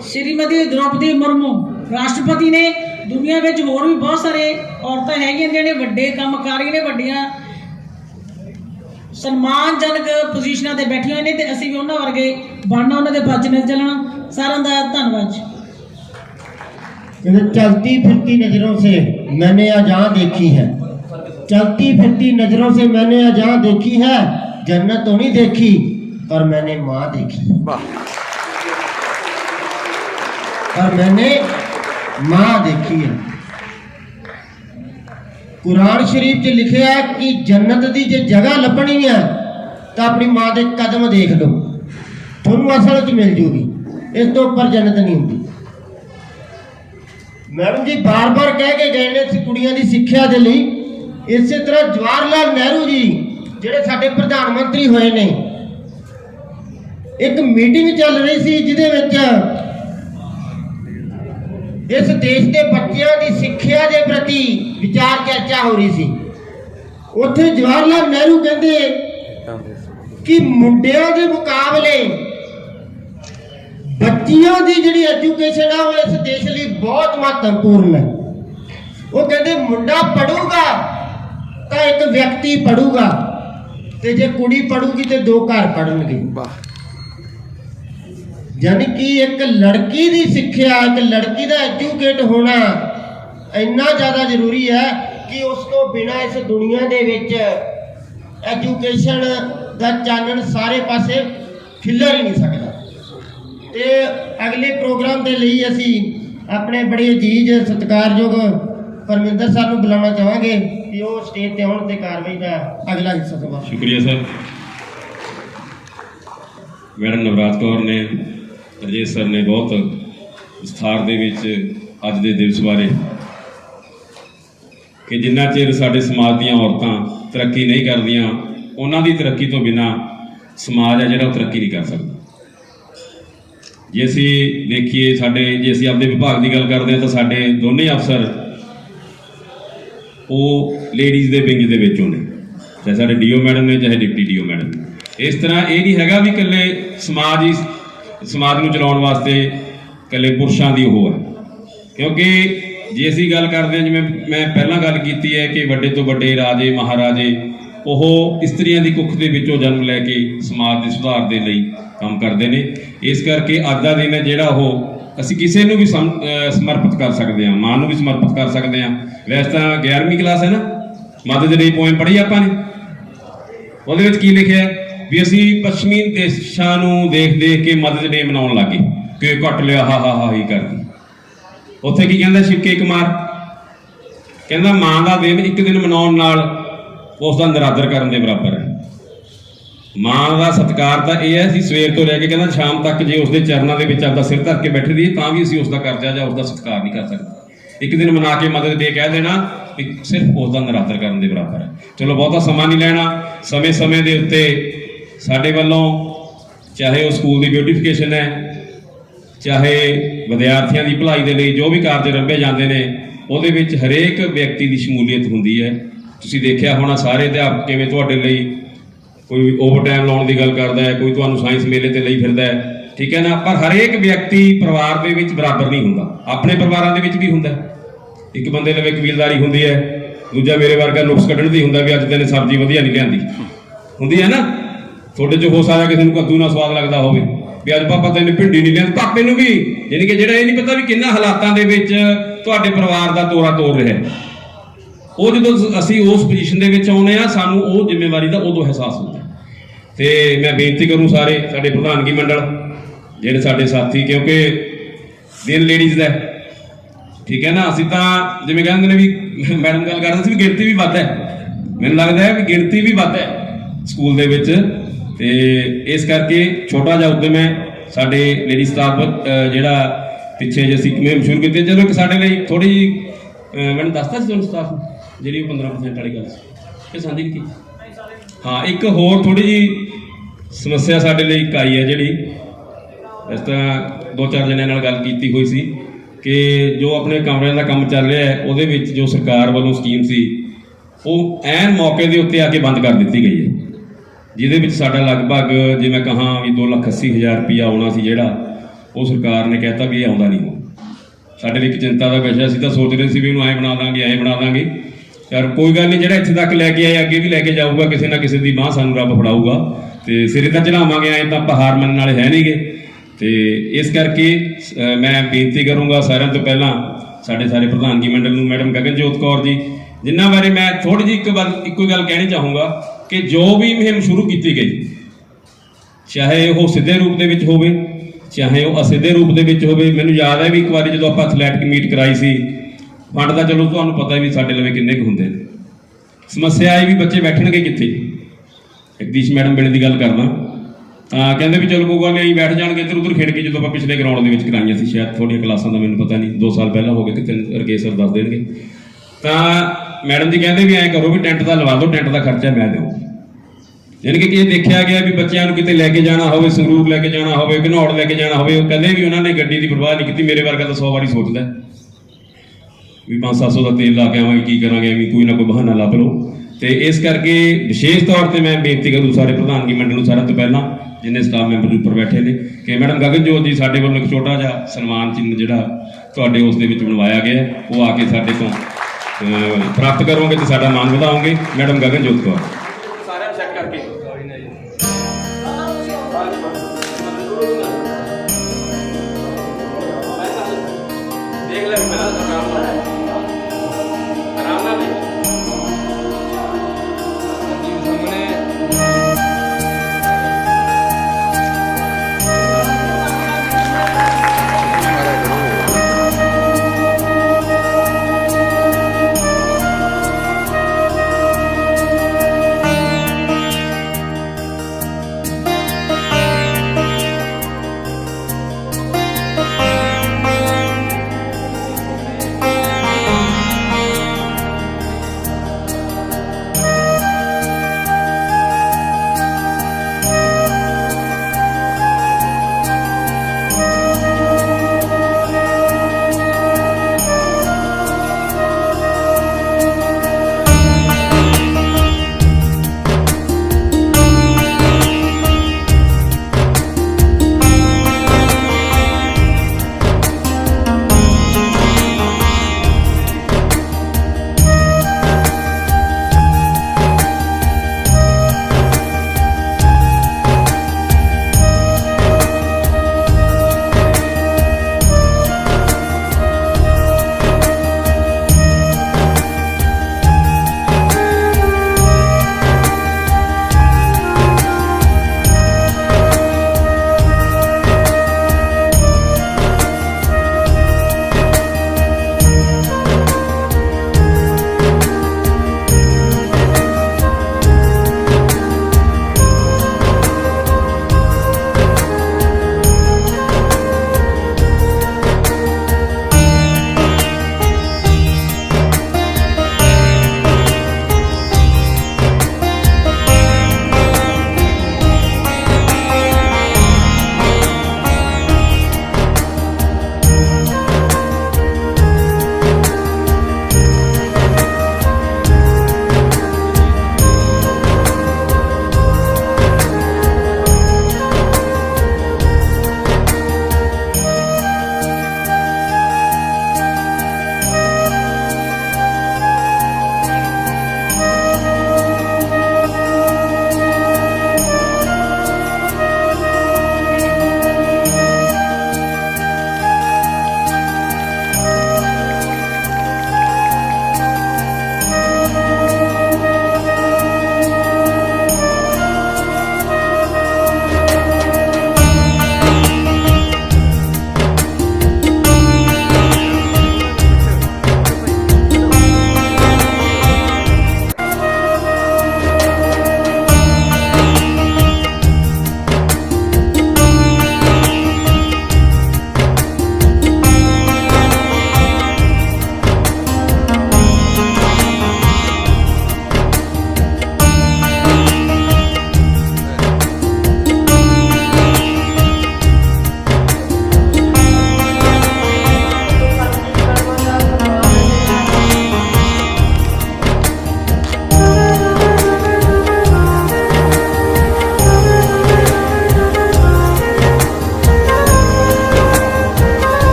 ਸ਼੍ਰੀਮਤੀ ਦ੍ਰੋਪਦੀ ਮੁਰਮੂ, ਰਾਸ਼ਟਰਪਤੀ ਨੇ। ਦੁਨੀਆ ਵਿੱਚ ਹੋਰ ਵੀ ਬਹੁਤ ਸਾਰੇ ਔਰਤਾਂ ਹੈਗੀਆਂ ਜਿਹੜੇ ਵੱਡੇ ਕੰਮਕਾਰੀ ਨੇ, ਵੱਡੀਆਂ ਸਨਮਾਨਜਨਕ ਪੋਜੀਸ਼ਨਾਂ ਤੇ ਬੈਠੀਆਂ ਹੋਈਆਂ ਨੇ ਤੇ ਅਸੀਂ ਵੀ ਉਹਨਾਂ ਵਰਗੇ ਬਣਨਾ ਉਹਨਾਂ ਦੇ ਪੱਜ ਨਾਲ ਚੱਲਣਾ ਸਾਰਿਆਂ ਦਾ ਧੰਨਵਾਦ ਜੀ कहते चलती फिरती नजरों से मैंने अजहाँ देखी है चलती फिरती नजरों से मैंने अजहाँ देखी है जन्नत तो नहीं देखी पर मैंने माँ देखी वाह पर मैंने माँ देखी है ਕੁਰਾਨ ਸ਼ਰੀਫ 'ਚ ਲਿਖਿਆ ਕਿ ਜੰਨਤ ਦੀ ਜੇ ਜਗ੍ਹਾ ਲੱਭਣੀ ਹੈ ਤਾਂ ਆਪਣੀ ਮਾਂ ਦੇ ਕਦਮ ਦੇਖ ਲਓ। ਤੁਹਾਨੂੰ ਅਸਲ ਵਿੱਚ ਮਿਲ ਜੂਗੀ। ਇਸ ਤੋਂ ਉੱਪਰ ਜੰਨਤ ਨਹੀਂ ਹੁੰਦੀ। ਮੈਡਮ ਜੀ, ਬਾਰ-ਬਾਰ ਕਹਿ ਕੇ ਗਏ ਨੇ ਕੁੜੀਆਂ ਦੀ ਸਿੱਖਿਆ ਦੇ ਲਈ। ਇਸੇ ਤਰ੍ਹਾਂ ਜਵਾਹਰ ਲਾਲ ਨਹਿਰੂ ਜੀ, ਜਿਹੜੇ ਸਾਡੇ ਪ੍ਰਧਾਨ ਮੰਤਰੀ ਹੋਏ ਨੇ, ਇੱਕ ਮੀਟਿੰਗ ਚੱਲ ਰਹੀ ਸੀ, ਜਿਹਦੇ ਵਿੱਚ ਇਸ ਦੇਸ਼ ਦੇ ਬੱਚਿਆਂ ਦੀ ਸਿੱਖਿਆ ਦੇ ਪ੍ਰਤੀ ਵਿਚਾਰ ਚਰਚਾ ਹੋ ਰਹੀ ਸੀ। ਉੱਥੇ ਜਵਾਹਰ ਲਾਲ ਨਹਿਰੂ ਕਹਿੰਦੇ ਕਿ ਮੁੰਡਿਆਂ ਦੇ ਮੁਕਾਬਲੇ ਬੱਚੀਆਂ ਦੀ ਜਿਹੜੀ ਐਜੂਕੇਸ਼ਨ ਆ, ਉਹ ਇਸ ਦੇਸ਼ ਲਈ ਬਹੁਤ ਮਹੱਤਵਪੂਰਨ ਹੈ। ਉਹ ਕਹਿੰਦੇ ਮੁੰਡਾ ਪੜੂਗਾ ਤਾਂ ਇੱਕ ਵਿਅਕਤੀ ਪੜੂਗਾ ਤੇ ਜੇ ਕੁੜੀ ਪੜੂਗੀ ਤੇ ਦੋ ਘਰ ਪੜਨਗੇ ਵਾਹ। ਯਾਨੀ ਕਿ ਇੱਕ ਲੜਕੀ ਦੀ ਸਿੱਖਿਆ, ਇੱਕ ਲੜਕੀ ਦਾ ਐਜੂਕੇਟ ਹੋਣਾ ਇੰਨਾ ਜ਼ਿਆਦਾ ਜ਼ਰੂਰੀ ਹੈ ਕਿ ਉਸ ਤੋਂ ਬਿਨਾ ਇਸ ਦੁਨੀਆ ਦੇ ਵਿੱਚ ਐਜੂਕੇਸ਼ਨ ਦਾ ਚਾਨਣ ਸਾਰੇ ਪਾਸੇ ਖਿਲਰ ਹੀ ਨਹੀਂ ਸਕਦਾ। ਤੇ ਅਗਲੇ ਪ੍ਰੋਗਰਾਮ ਦੇ ਲਈ ਅਸੀਂ ਆਪਣੇ ਬੜੇ ਅਜੀਜ਼, ਸਤਿਕਾਰਯੋਗ ਪਰਮਿੰਦਰ ਸਾਹਿਬ ਨੂੰ ਬੁਲਾਉਣਾ ਚਾਹਾਂਗੇ ਕਿ ਉਹ ਸਟੇਜ ਤੇ ਆਉਣ ਤੇ ਕਾਰਵਾਈ ਦਾ ਅਗਲਾ ਹਿੱਸਾ ਸਮਾਂ ਸ਼ੁਕਰੀਆ ਸਰ। ਮੈਡਮ ਨਵਰਾਜ ਕੌਰ ਨੇ ਰਜੇਸ਼ ਸਰ ਨੇ ਬਹੁਤ ਵਿਸਥਾਰ ਦੇ ਵਿੱਚ ਅੱਜ ਦੇ ਦਿਵਸ ਬਾਰੇ ਕਿ ਜਿੰਨਾ ਚਿਰ ਸਾਡੇ ਸਮਾਜ ਦੀਆਂ ਔਰਤਾਂ ਤਰੱਕੀ ਨਹੀਂ ਕਰਦੀਆਂ, ਉਹਨਾਂ ਦੀ ਤਰੱਕੀ ਤੋਂ ਬਿਨਾ ਸਮਾਜ ਹੈ ਜਿਹੜਾ ਉਹ ਤਰੱਕੀ ਨਹੀਂ ਕਰ ਸਕਦਾ। ਜੇ ਅਸੀਂ ਦੇਖੀਏ ਸਾਡੇ, ਜੇ ਅਸੀਂ ਆਪਣੇ ਵਿਭਾਗ ਦੀ ਗੱਲ ਕਰਦੇ ਹਾਂ ਤਾਂ ਸਾਡੇ ਦੋਨੇ ਅਫਸਰ ਉਹ ਲੇਡੀਜ਼ ਦੇ ਵਿੰਗ ਦੇ ਵਿੱਚੋਂ ਨੇ, ਚਾਹੇ ਸਾਡੇ ਡੀਓ ਮੈਡਮ ਨੇ, ਚਾਹੇ ਡਿਪਟੀ ਡੀਓ ਮੈਡਮ ਨੇ। ਇਸ ਤਰ੍ਹਾਂ ਇਹ ਨਹੀਂ ਹੈਗਾ ਵੀ ਇਕੱਲੇ ਸਮਾਜ ਹੀ ਸਮਾਜ ਨੂੰ ਚਲਾਉਣ ਵਾਸਤੇ ਇਕੱਲੇ ਪੁਰਸ਼ਾਂ ਦੀ ਉਹ ਹੈ। ਕਿਉਂਕਿ ਜੇ ਅਸੀਂ ਗੱਲ ਕਰਦੇ ਹਾਂ, ਜਿਵੇਂ ਮੈਂ ਪਹਿਲਾਂ ਗੱਲ ਕੀਤੀ ਹੈ ਕਿ ਵੱਡੇ ਤੋਂ ਵੱਡੇ ਰਾਜੇ, ਮਹਾਰਾਜੇ, ਉਹ ਇਸਤਰੀਆਂ ਦੀ ਕੁੱਖ ਦੇ ਵਿੱਚੋਂ ਜਨਮ ਲੈ ਕੇ ਸਮਾਜ ਦੇ ਸੁਧਾਰ ਦੇ ਲਈ ਕੰਮ ਕਰਦੇ ਨੇ। ਇਸ ਕਰਕੇ ਅੱਜ ਦਾ ਦਿਨ ਹੈ ਜਿਹੜਾ ਉਹ ਅਸੀਂ ਕਿਸੇ ਨੂੰ ਵੀ ਸਮਰਪਿਤ ਕਰ ਸਕਦੇ ਹਾਂ, ਮਾਂ ਨੂੰ ਵੀ ਸਮਰਪਿਤ ਕਰ ਸਕਦੇ ਹਾਂ। ਵੈਸੇ ਤਾਂ 11ਵੀਂ ਕਲਾਸ ਹੈ ਨਾ, ਮਦਦ ਦੇ ਪੋਇਮ ਪੜ੍ਹੀ ਆਪਾਂ ਨੇ। ਉਹਦੇ ਵਿੱਚ ਕੀ ਲਿਖਿਆ ਹੈ? ਵੀ ਅਸੀਂ ਪੱਛਮੀ ਦੇਸ਼ਾਂ ਨੂੰ ਦੇਖ ਦੇਖ ਕੇ ਮਦਦ ਡੇ ਮਨਾਉਣ ਲੱਗੇ ਕਿ ਘਟ ਲਿਆ, ਹਾ ਹਾ ਹਾ, ਹੀ ਕਰਦੀ। ਉੱਥੇ ਕੀ ਕਹਿੰਦਾ ਸ਼ਿਵਕੇ ਕੁਮਾਰ? ਕਹਿੰਦਾ ਮਾਂ ਦਾ ਦਿਨ ਇੱਕ ਦਿਨ ਮਨਾਉਣ ਨਾਲ ਉਸ ਦਾ ਨਿਰਾਦਰ ਕਰਨ ਦੇ ਬਰਾਬਰ ਹੈ। ਮਾਂ ਦਾ ਸਤਿਕਾਰ ਤਾਂ ਇਹ ਹੈ, ਅਸੀਂ ਸਵੇਰ ਤੋਂ ਲੈ ਕੇ ਕਹਿੰਦਾ ਸ਼ਾਮ ਤੱਕ ਜੇ ਉਸਦੇ ਚਰਨਾਂ ਦੇ ਵਿੱਚ ਆਪਦਾ ਸਿਰ ਧਰ ਕੇ ਬੈਠੇ ਰਹੀਏ, ਤਾਂ ਵੀ ਅਸੀਂ ਉਸ ਦਾ ਕਰਜ਼ਾ ਜਾਂ ਉਸ ਦਾ ਸਤਿਕਾਰ ਨਹੀਂ ਕਰ ਸਕਦੇ। ਇੱਕ ਦਿਨ ਮਨਾ ਕੇ ਮਦਦ ਦੇ ਕਹਿ ਦੇਣਾ ਵੀ ਸਿਰਫ ਉਸ ਦਾ ਨਿਰਾਦਰ ਕਰਨ ਦੇ ਬਰਾਬਰ ਹੈ। ਚਲੋ ਬਹੁਤਾ ਸਮਾਂ ਨਹੀਂ ਲੈਣਾ। ਸਮੇਂ-ਸਮੇਂ ਦੇ ਉੱਤੇ ਸਾਡੇ ਵੱਲੋਂ ਚਾਹੇ ਉਹ ਸਕੂਲ ਦੀ ਬਿਊਟੀਫਿਕੇਸ਼ਨ ਹੈ, ਚਾਹੇ ਵਿਦਿਆਰਥੀਆਂ ਦੀ ਭਲਾਈ ਦੇ ਲਈ ਜੋ ਵੀ ਕਾਰਜ ਰੰਭੇ ਜਾਂਦੇ ਨੇ, ਉਹਦੇ ਵਿੱਚ ਹਰੇਕ ਵਿਅਕਤੀ ਦੀ ਸ਼ਮੂਲੀਅਤ ਹੁੰਦੀ ਹੈ। ਤੁਸੀਂ ਦੇਖਿਆ ਹੋਣਾ ਸਾਰੇ ਅਧਿਆਪਕ ਕਿਵੇਂ ਤੁਹਾਡੇ ਲਈ ਕੋਈ ਓਵਰਟਾਈਮ ਲਾਉਣ ਦੀ ਗੱਲ ਕਰਦਾ ਹੈ, ਕੋਈ ਤੁਹਾਨੂੰ ਸਾਇੰਸ ਮੇਲੇ ਤੇ ਲਈ ਫਿਰਦਾ ਹੈ, ਠੀਕ ਹੈ ਨਾ? ਪਰ ਹਰੇਕ ਵਿਅਕਤੀ ਪਰਿਵਾਰ ਦੇ ਵਿੱਚ ਬਰਾਬਰ ਨਹੀਂ ਹੁੰਦਾ। ਆਪਣੇ ਪਰਿਵਾਰਾਂ ਦੇ ਵਿੱਚ ਵੀ ਹੁੰਦਾ ਇੱਕ ਬੰਦੇ ਲਵੇ ਕਬੀਲਦਾਰੀ ਹੁੰਦੀ ਹੈ, ਦੂਜਾ ਮੇਰੇ ਵਰਗਾ ਨੁਕਸ ਕੱਢਣ ਦੀ ਹੁੰਦਾ ਵੀ ਅੱਜ ਤੈਨੇ ਸਬਜ਼ੀ ਵਧੀਆ ਨਹੀਂ ਲਿਆਂਦੀ। ਹੁੰਦੀ ਹੈ ਨਾ? ਤੁਹਾਡੇ ਚ ਹੋ ਸਕਦਾ ਕਿਸੇ ਨੂੰ ਕੱਦੂ ਨਾਲ ਸਵਾਦ ਲੱਗਦਾ ਹੋਵੇ। ਵੀ ਅੱਜ ਪਾਪਾ ਤੈਨੂੰ ਭਿੰਡੀ ਨਹੀਂ ਲਿਆਂਦੀ, ਪਾਪੇ ਨੂੰ ਵੀ ਯਾਨੀ ਕਿ ਜਿਹੜਾ ਇਹ ਨਹੀਂ ਪਤਾ ਵੀ ਕਿੰਨਾ ਹਾਲਾਤਾਂ ਦੇ ਵਿੱਚ ਤੁਹਾਡੇ ਪਰਿਵਾਰ ਦਾ ਤੋਰਾ ਤੋਰ ਰਿਹਾ ਹੈ। ਉਹ ਜਦੋਂ ਅਸੀਂ ਉਸ ਪੋਜੀਸ਼ਨ ਦੇ ਵਿੱਚ ਆਉਨੇ ਆ ਸਾਨੂੰ ਉਹ ਜ਼ਿੰਮੇਵਾਰੀ ਦਾ ਉਦੋਂ ਅਹਿਸਾਸ ਹੁੰਦਾ ਹੈ। ਤੇ ਮੈਂ ਬੇਨਤੀ ਕਰੂੰ ਸਾਰੇ, ਸਾਡੇ ਪ੍ਰਧਾਨਗੀ ਮੰਡਲ, ਜਿਹੜੇ ਸਾਡੇ ਸਾਥੀ, ਕਿਉਂਕਿ ਦਿਨ ਲੇਡੀਜ਼ ਦਾ ਠੀਕ ਹੈ ਨਾ? ਅਸੀਂ ਤਾਂ ਜਿਵੇਂ ਕਹਿੰਦੇ ਨੇ ਵੀ ਮੈਡਮ ਗੱਲ ਕਰਦੇ ਸੀ ਵੀ ਗਿਣਤੀ ਵੀ ਵੱਧ ਹੈ। ਮੈਨੂੰ ਲੱਗਦਾ ਹੈ ਵੀ ਗਿਣਤੀ ਵੀ ਵੱਧ ਹੈ। ਸਕੂਲ ਦੇ ਵਿੱਚ ਤੇ ਇਸ ਕਰਕੇ ਛੋਟਾ ਜਿਹਾ ਉਦਮ ਹੈ ਸਾਡੇ ਲੇਡੀ ਸਟਾਫ ਜਿਹੜਾ ਪਿੱਛੇ ਜੇ ਅਸੀਂ ਕਿਵੇਂ ਸ਼ੁਰੂ ਕੀਤੇ, ਜਦੋਂ ਇੱਕ ਸਾਡੇ ਲਈ ਥੋੜੀ ਮੈਨੂੰ ਦੱਸਦਾ ਸੀ ਤੁਹਾਨੂੰ ਸਟਾਫ ਜਿਹੜੀ ਉਹ 15% ਵਾਲੀ ਗੱਲ ਸੀ। ਇਹ ਸਾਂਝੀ ਕੀਤੀ। ਹਾਂ, ਇੱਕ ਹੋਰ ਥੋੜੀ ਜੀ ਸਮੱਸਿਆ ਸਾਡੇ ਲਈ ਇੱਕ ਆਈ ਹੈ ਜਿਹੜੀ ਇਸ ਤਰ੍ਹਾਂ ਦੋ ਚਾਰ ਜਣਿਆਂ ਨਾਲ ਗੱਲ ਕੀਤੀ ਹੋਈ ਸੀ ਕਿ ਜੋ ਆਪਣੇ ਕਮਰਿਆਂ ਦਾ ਕੰਮ ਚੱਲ ਰਿਹਾ ਹੈ, ਉਹਦੇ ਵਿੱਚ ਜੋ ਸਰਕਾਰ ਵੱਲੋਂ ਸਕੀਮ ਸੀ, ਉਹ ਐਨ ਮੌਕੇ ਦੇ ਉੱਤੇ ਆ ਕੇ ਬੰਦ ਕਰ ਦਿੱਤੀ ਗਈ ਹੈ। ਜਿਹਦੇ ਵਿੱਚ ਸਾਡਾ ਲਗਭਗ ਜੇ ਮੈਂ ਕਹਾਂ ਵੀ 2,80,000 ਰੁਪਇਆ ਆਉਣਾ ਸੀ ਜਿਹੜਾ ਉਹ ਸਰਕਾਰ ਨੇ ਕਹਿਤਾ ਵੀ ਇਹ ਆਉਂਦਾ ਨਹੀਂ ਹੁਣ ਸਾਡੇ ਲਈ ਇੱਕ ਚਿੰਤਾ ਦਾ ਵਿਸ਼ਾ ਸੀ ਤਾਂ ਸੋਚ ਰਹੇ ਸੀ ਵੀ ਇਹਨੂੰ ਐਂ ਬਣਾ ਦਾਂਗੇ ਐਂ ਬਣਾ ਦਾਂਗੇ। ਯਾਰ ਕੋਈ ਗੱਲ ਨਹੀਂ ਜਿਹੜਾ ਇੱਥੇ ਤੱਕ ਲੈ ਕੇ ਆਏ ਅੱਗੇ ਵੀ ਲੈ ਕੇ ਜਾਊਗਾ ਕਿਸੇ ਨਾ ਕਿਸੇ ਦੀ ਬਾਹ ਸਾਨੂੰ ਰੱਬ ਫੜਾਊਗਾ। ਤੇ ਸਿਰੇ ਤਾਂ ਚੜਾਵਾਂਗੇ ਐਂ ਤਾਂ ਆਪਾਂ ਮੰਨਣ ਵਾਲੇ ਹੈ ਨਹੀਂਗੇ। ਤੇ ਇਸ ਕਰਕੇ ਮੈਂ ਬੇਨਤੀ ਕਰੂੰਗਾ ਸਾਰਿਆਂ ਤੋਂ ਪਹਿਲਾਂ ਸਾਡੇ ਸਾਰੇ ਪ੍ਰਧਾਨਗੀ ਮੰਡਲ ਨੂੰ ਮੈਡਮ ਗਗਨਜੋਤ ਕੌਰ ਜੀ ਜਿਨ੍ਹਾਂ ਬਾਰੇ ਮੈਂ ਥੋੜੀ ਜਿਹੀ ਇੱਕ ਗੱਲ ਇੱਕੋ ਹੀ ਗੱਲ ਕਹਿਣੀ ਚਾਹੂੰਗਾ। ਕਿ ਜੋ ਵੀ ਮੁਹਿੰਮ ਸ਼ੁਰੂ ਕੀਤੀ ਗਈ, ਚਾਹੇ ਉਹ ਸਿੱਧੇ ਰੂਪ ਦੇ ਵਿੱਚ ਹੋਵੇ, ਚਾਹੇ ਉਹ ਅਸਿੱਧੇ ਰੂਪ ਦੇ ਵਿੱਚ ਹੋਵੇ, ਮੈਨੂੰ ਯਾਦ ਹੈ ਵੀ ਇੱਕ ਵਾਰੀ ਜਦੋਂ ਆਪਾਂ ਐਥਲੈਟਿਕ ਮੀਟ ਕਰਾਈ ਸੀ, ਫੰਡ ਦਾ ਚਲੋ ਤੁਹਾਨੂੰ ਪਤਾ ਵੀ ਸਾਡੇ ਲਵੇ ਕਿੰਨੇ ਕੁ ਹੁੰਦੇ ਨੇ। ਸਮੱਸਿਆ ਆਈ ਵੀ ਬੱਚੇ ਬੈਠਣਗੇ ਕਿੱਥੇ? ਜਗਦੀਸ਼ ਮੈਡਮ ਵੇਲੇ ਦੀ ਗੱਲ ਕਰਦਾ। ਤਾਂ ਕਹਿੰਦੇ ਵੀ ਚਲੋ ਕੋਈ ਗੱਲ ਨਹੀਂ ਬੈਠ ਜਾਣਗੇ, ਇੱਧਰ ਉੱਧਰ ਖੇਡ ਕੇ ਜਦੋਂ ਆਪਾਂ ਪਿਛਲੇ ਗਰਾਊਂਡ ਦੇ ਵਿੱਚ ਕਰਾਈਆਂ ਸੀ, ਸ਼ਾਇਦ ਥੋੜੀਆਂ ਕਲਾਸਾਂ ਦਾ ਮੈਨੂੰ ਪਤਾ ਨਹੀਂ 2 ਸਾਲ ਪਹਿਲਾਂ ਹੋ ਗਏ, ਕਿਤੇ ਰਕੇਸ਼ ਸਰ ਦੱਸ ਦੇਣਗੇ। ਤਾਂ ਮੈਡਮ ਜੀ ਕਹਿੰਦੇ ਵੀ ਐਂ ਕਰੋ ਵੀ ਟੈਂਟ ਦਾ ਲਵਾ ਦਿਓ, ਟੈਂਟ ਦਾ ਖਰਚਾ ਮੈਂ ਦੇਵਾਂ ਯਾਨੀ ਕਿ ਇਹ ਦੇਖਿਆ ਗਿਆ ਵੀ ਬੱਚਿਆਂ ਨੂੰ ਕਿਤੇ ਲੈ ਕੇ ਜਾਣਾ ਹੋਵੇ, ਸੰਗਰੂਰ ਲੈ ਕੇ ਜਾਣਾ ਹੋਵੇ, ਘਨੌੜ ਲੈ ਕੇ ਜਾਣਾ ਹੋਵੇ, ਉਹ ਕਹਿੰਦੇ ਵੀ ਉਹਨਾਂ ਨੇ ਗੱਡੀ ਦੀ ਪਰਵਾਹ ਨਹੀਂ ਕੀਤੀ, ਮੇਰੇ ਵਰਗਾ ਤਾਂ 100 ਵਾਰੀ ਸੋਚਦਾ ਹੈ। ਵੀ 5-700 ਦਾ ਤੇਲ ਲਾ ਕੇ ਆਵਾਂਗੇ, ਕੀ ਕਰਾਂਗੇ ਵੀ ਕੋਈ ਨਾ ਕੋਈ ਬਹਾਨਾ ਲੱਭ ਲਓ ਤੇ ਇਸ ਕਰਕੇ ਵਿਸ਼ੇਸ਼ ਤੌਰ ਤੇ ਮੈਂ ਬੇਨਤੀ ਕਰੂ ਸਾਰੇ ਪ੍ਰਧਾਨਗੀ ਮੰਡਲ ਨੂੰ ਸਾਰਿਆਂ ਤੋਂ ਪਹਿਲਾਂ, ਜਿੰਨੇ ਸਟਾਫ ਮੈਂਬਰ ਉੱਪਰ ਬੈਠੇ ਨੇ, ਕਿ ਮੈਡਮ ਗਗਨਜੋਤ ਜੀ ਸਾਡੇ ਵੱਲੋਂ ਇੱਕ ਛੋਟਾ ਜਿਹਾ ਸਨਮਾਨ ਚਿੰਨ੍ਹ ਜਿਹੜਾ ਤੁਹਾਡੇ ਉਸ ਦੇ ਵਿੱਚ ਬਣਵਾਇਆ ਗਿਆ ਉਹ ਆ ਕੇ ਸਾਡੇ ਤੋਂ ਪ੍ਰਾਪਤ ਕਰੋਗੇ ਤੇ ਸਾਡਾ ਮਾਨ ਵਧਾਓਗੇ। ਮੈਡਮ ਗਗਨ ਜੋਤ ਕੌਰ। ਸਾਰਿਆਂ ਚੈੱਕ ਕਰਕੇ।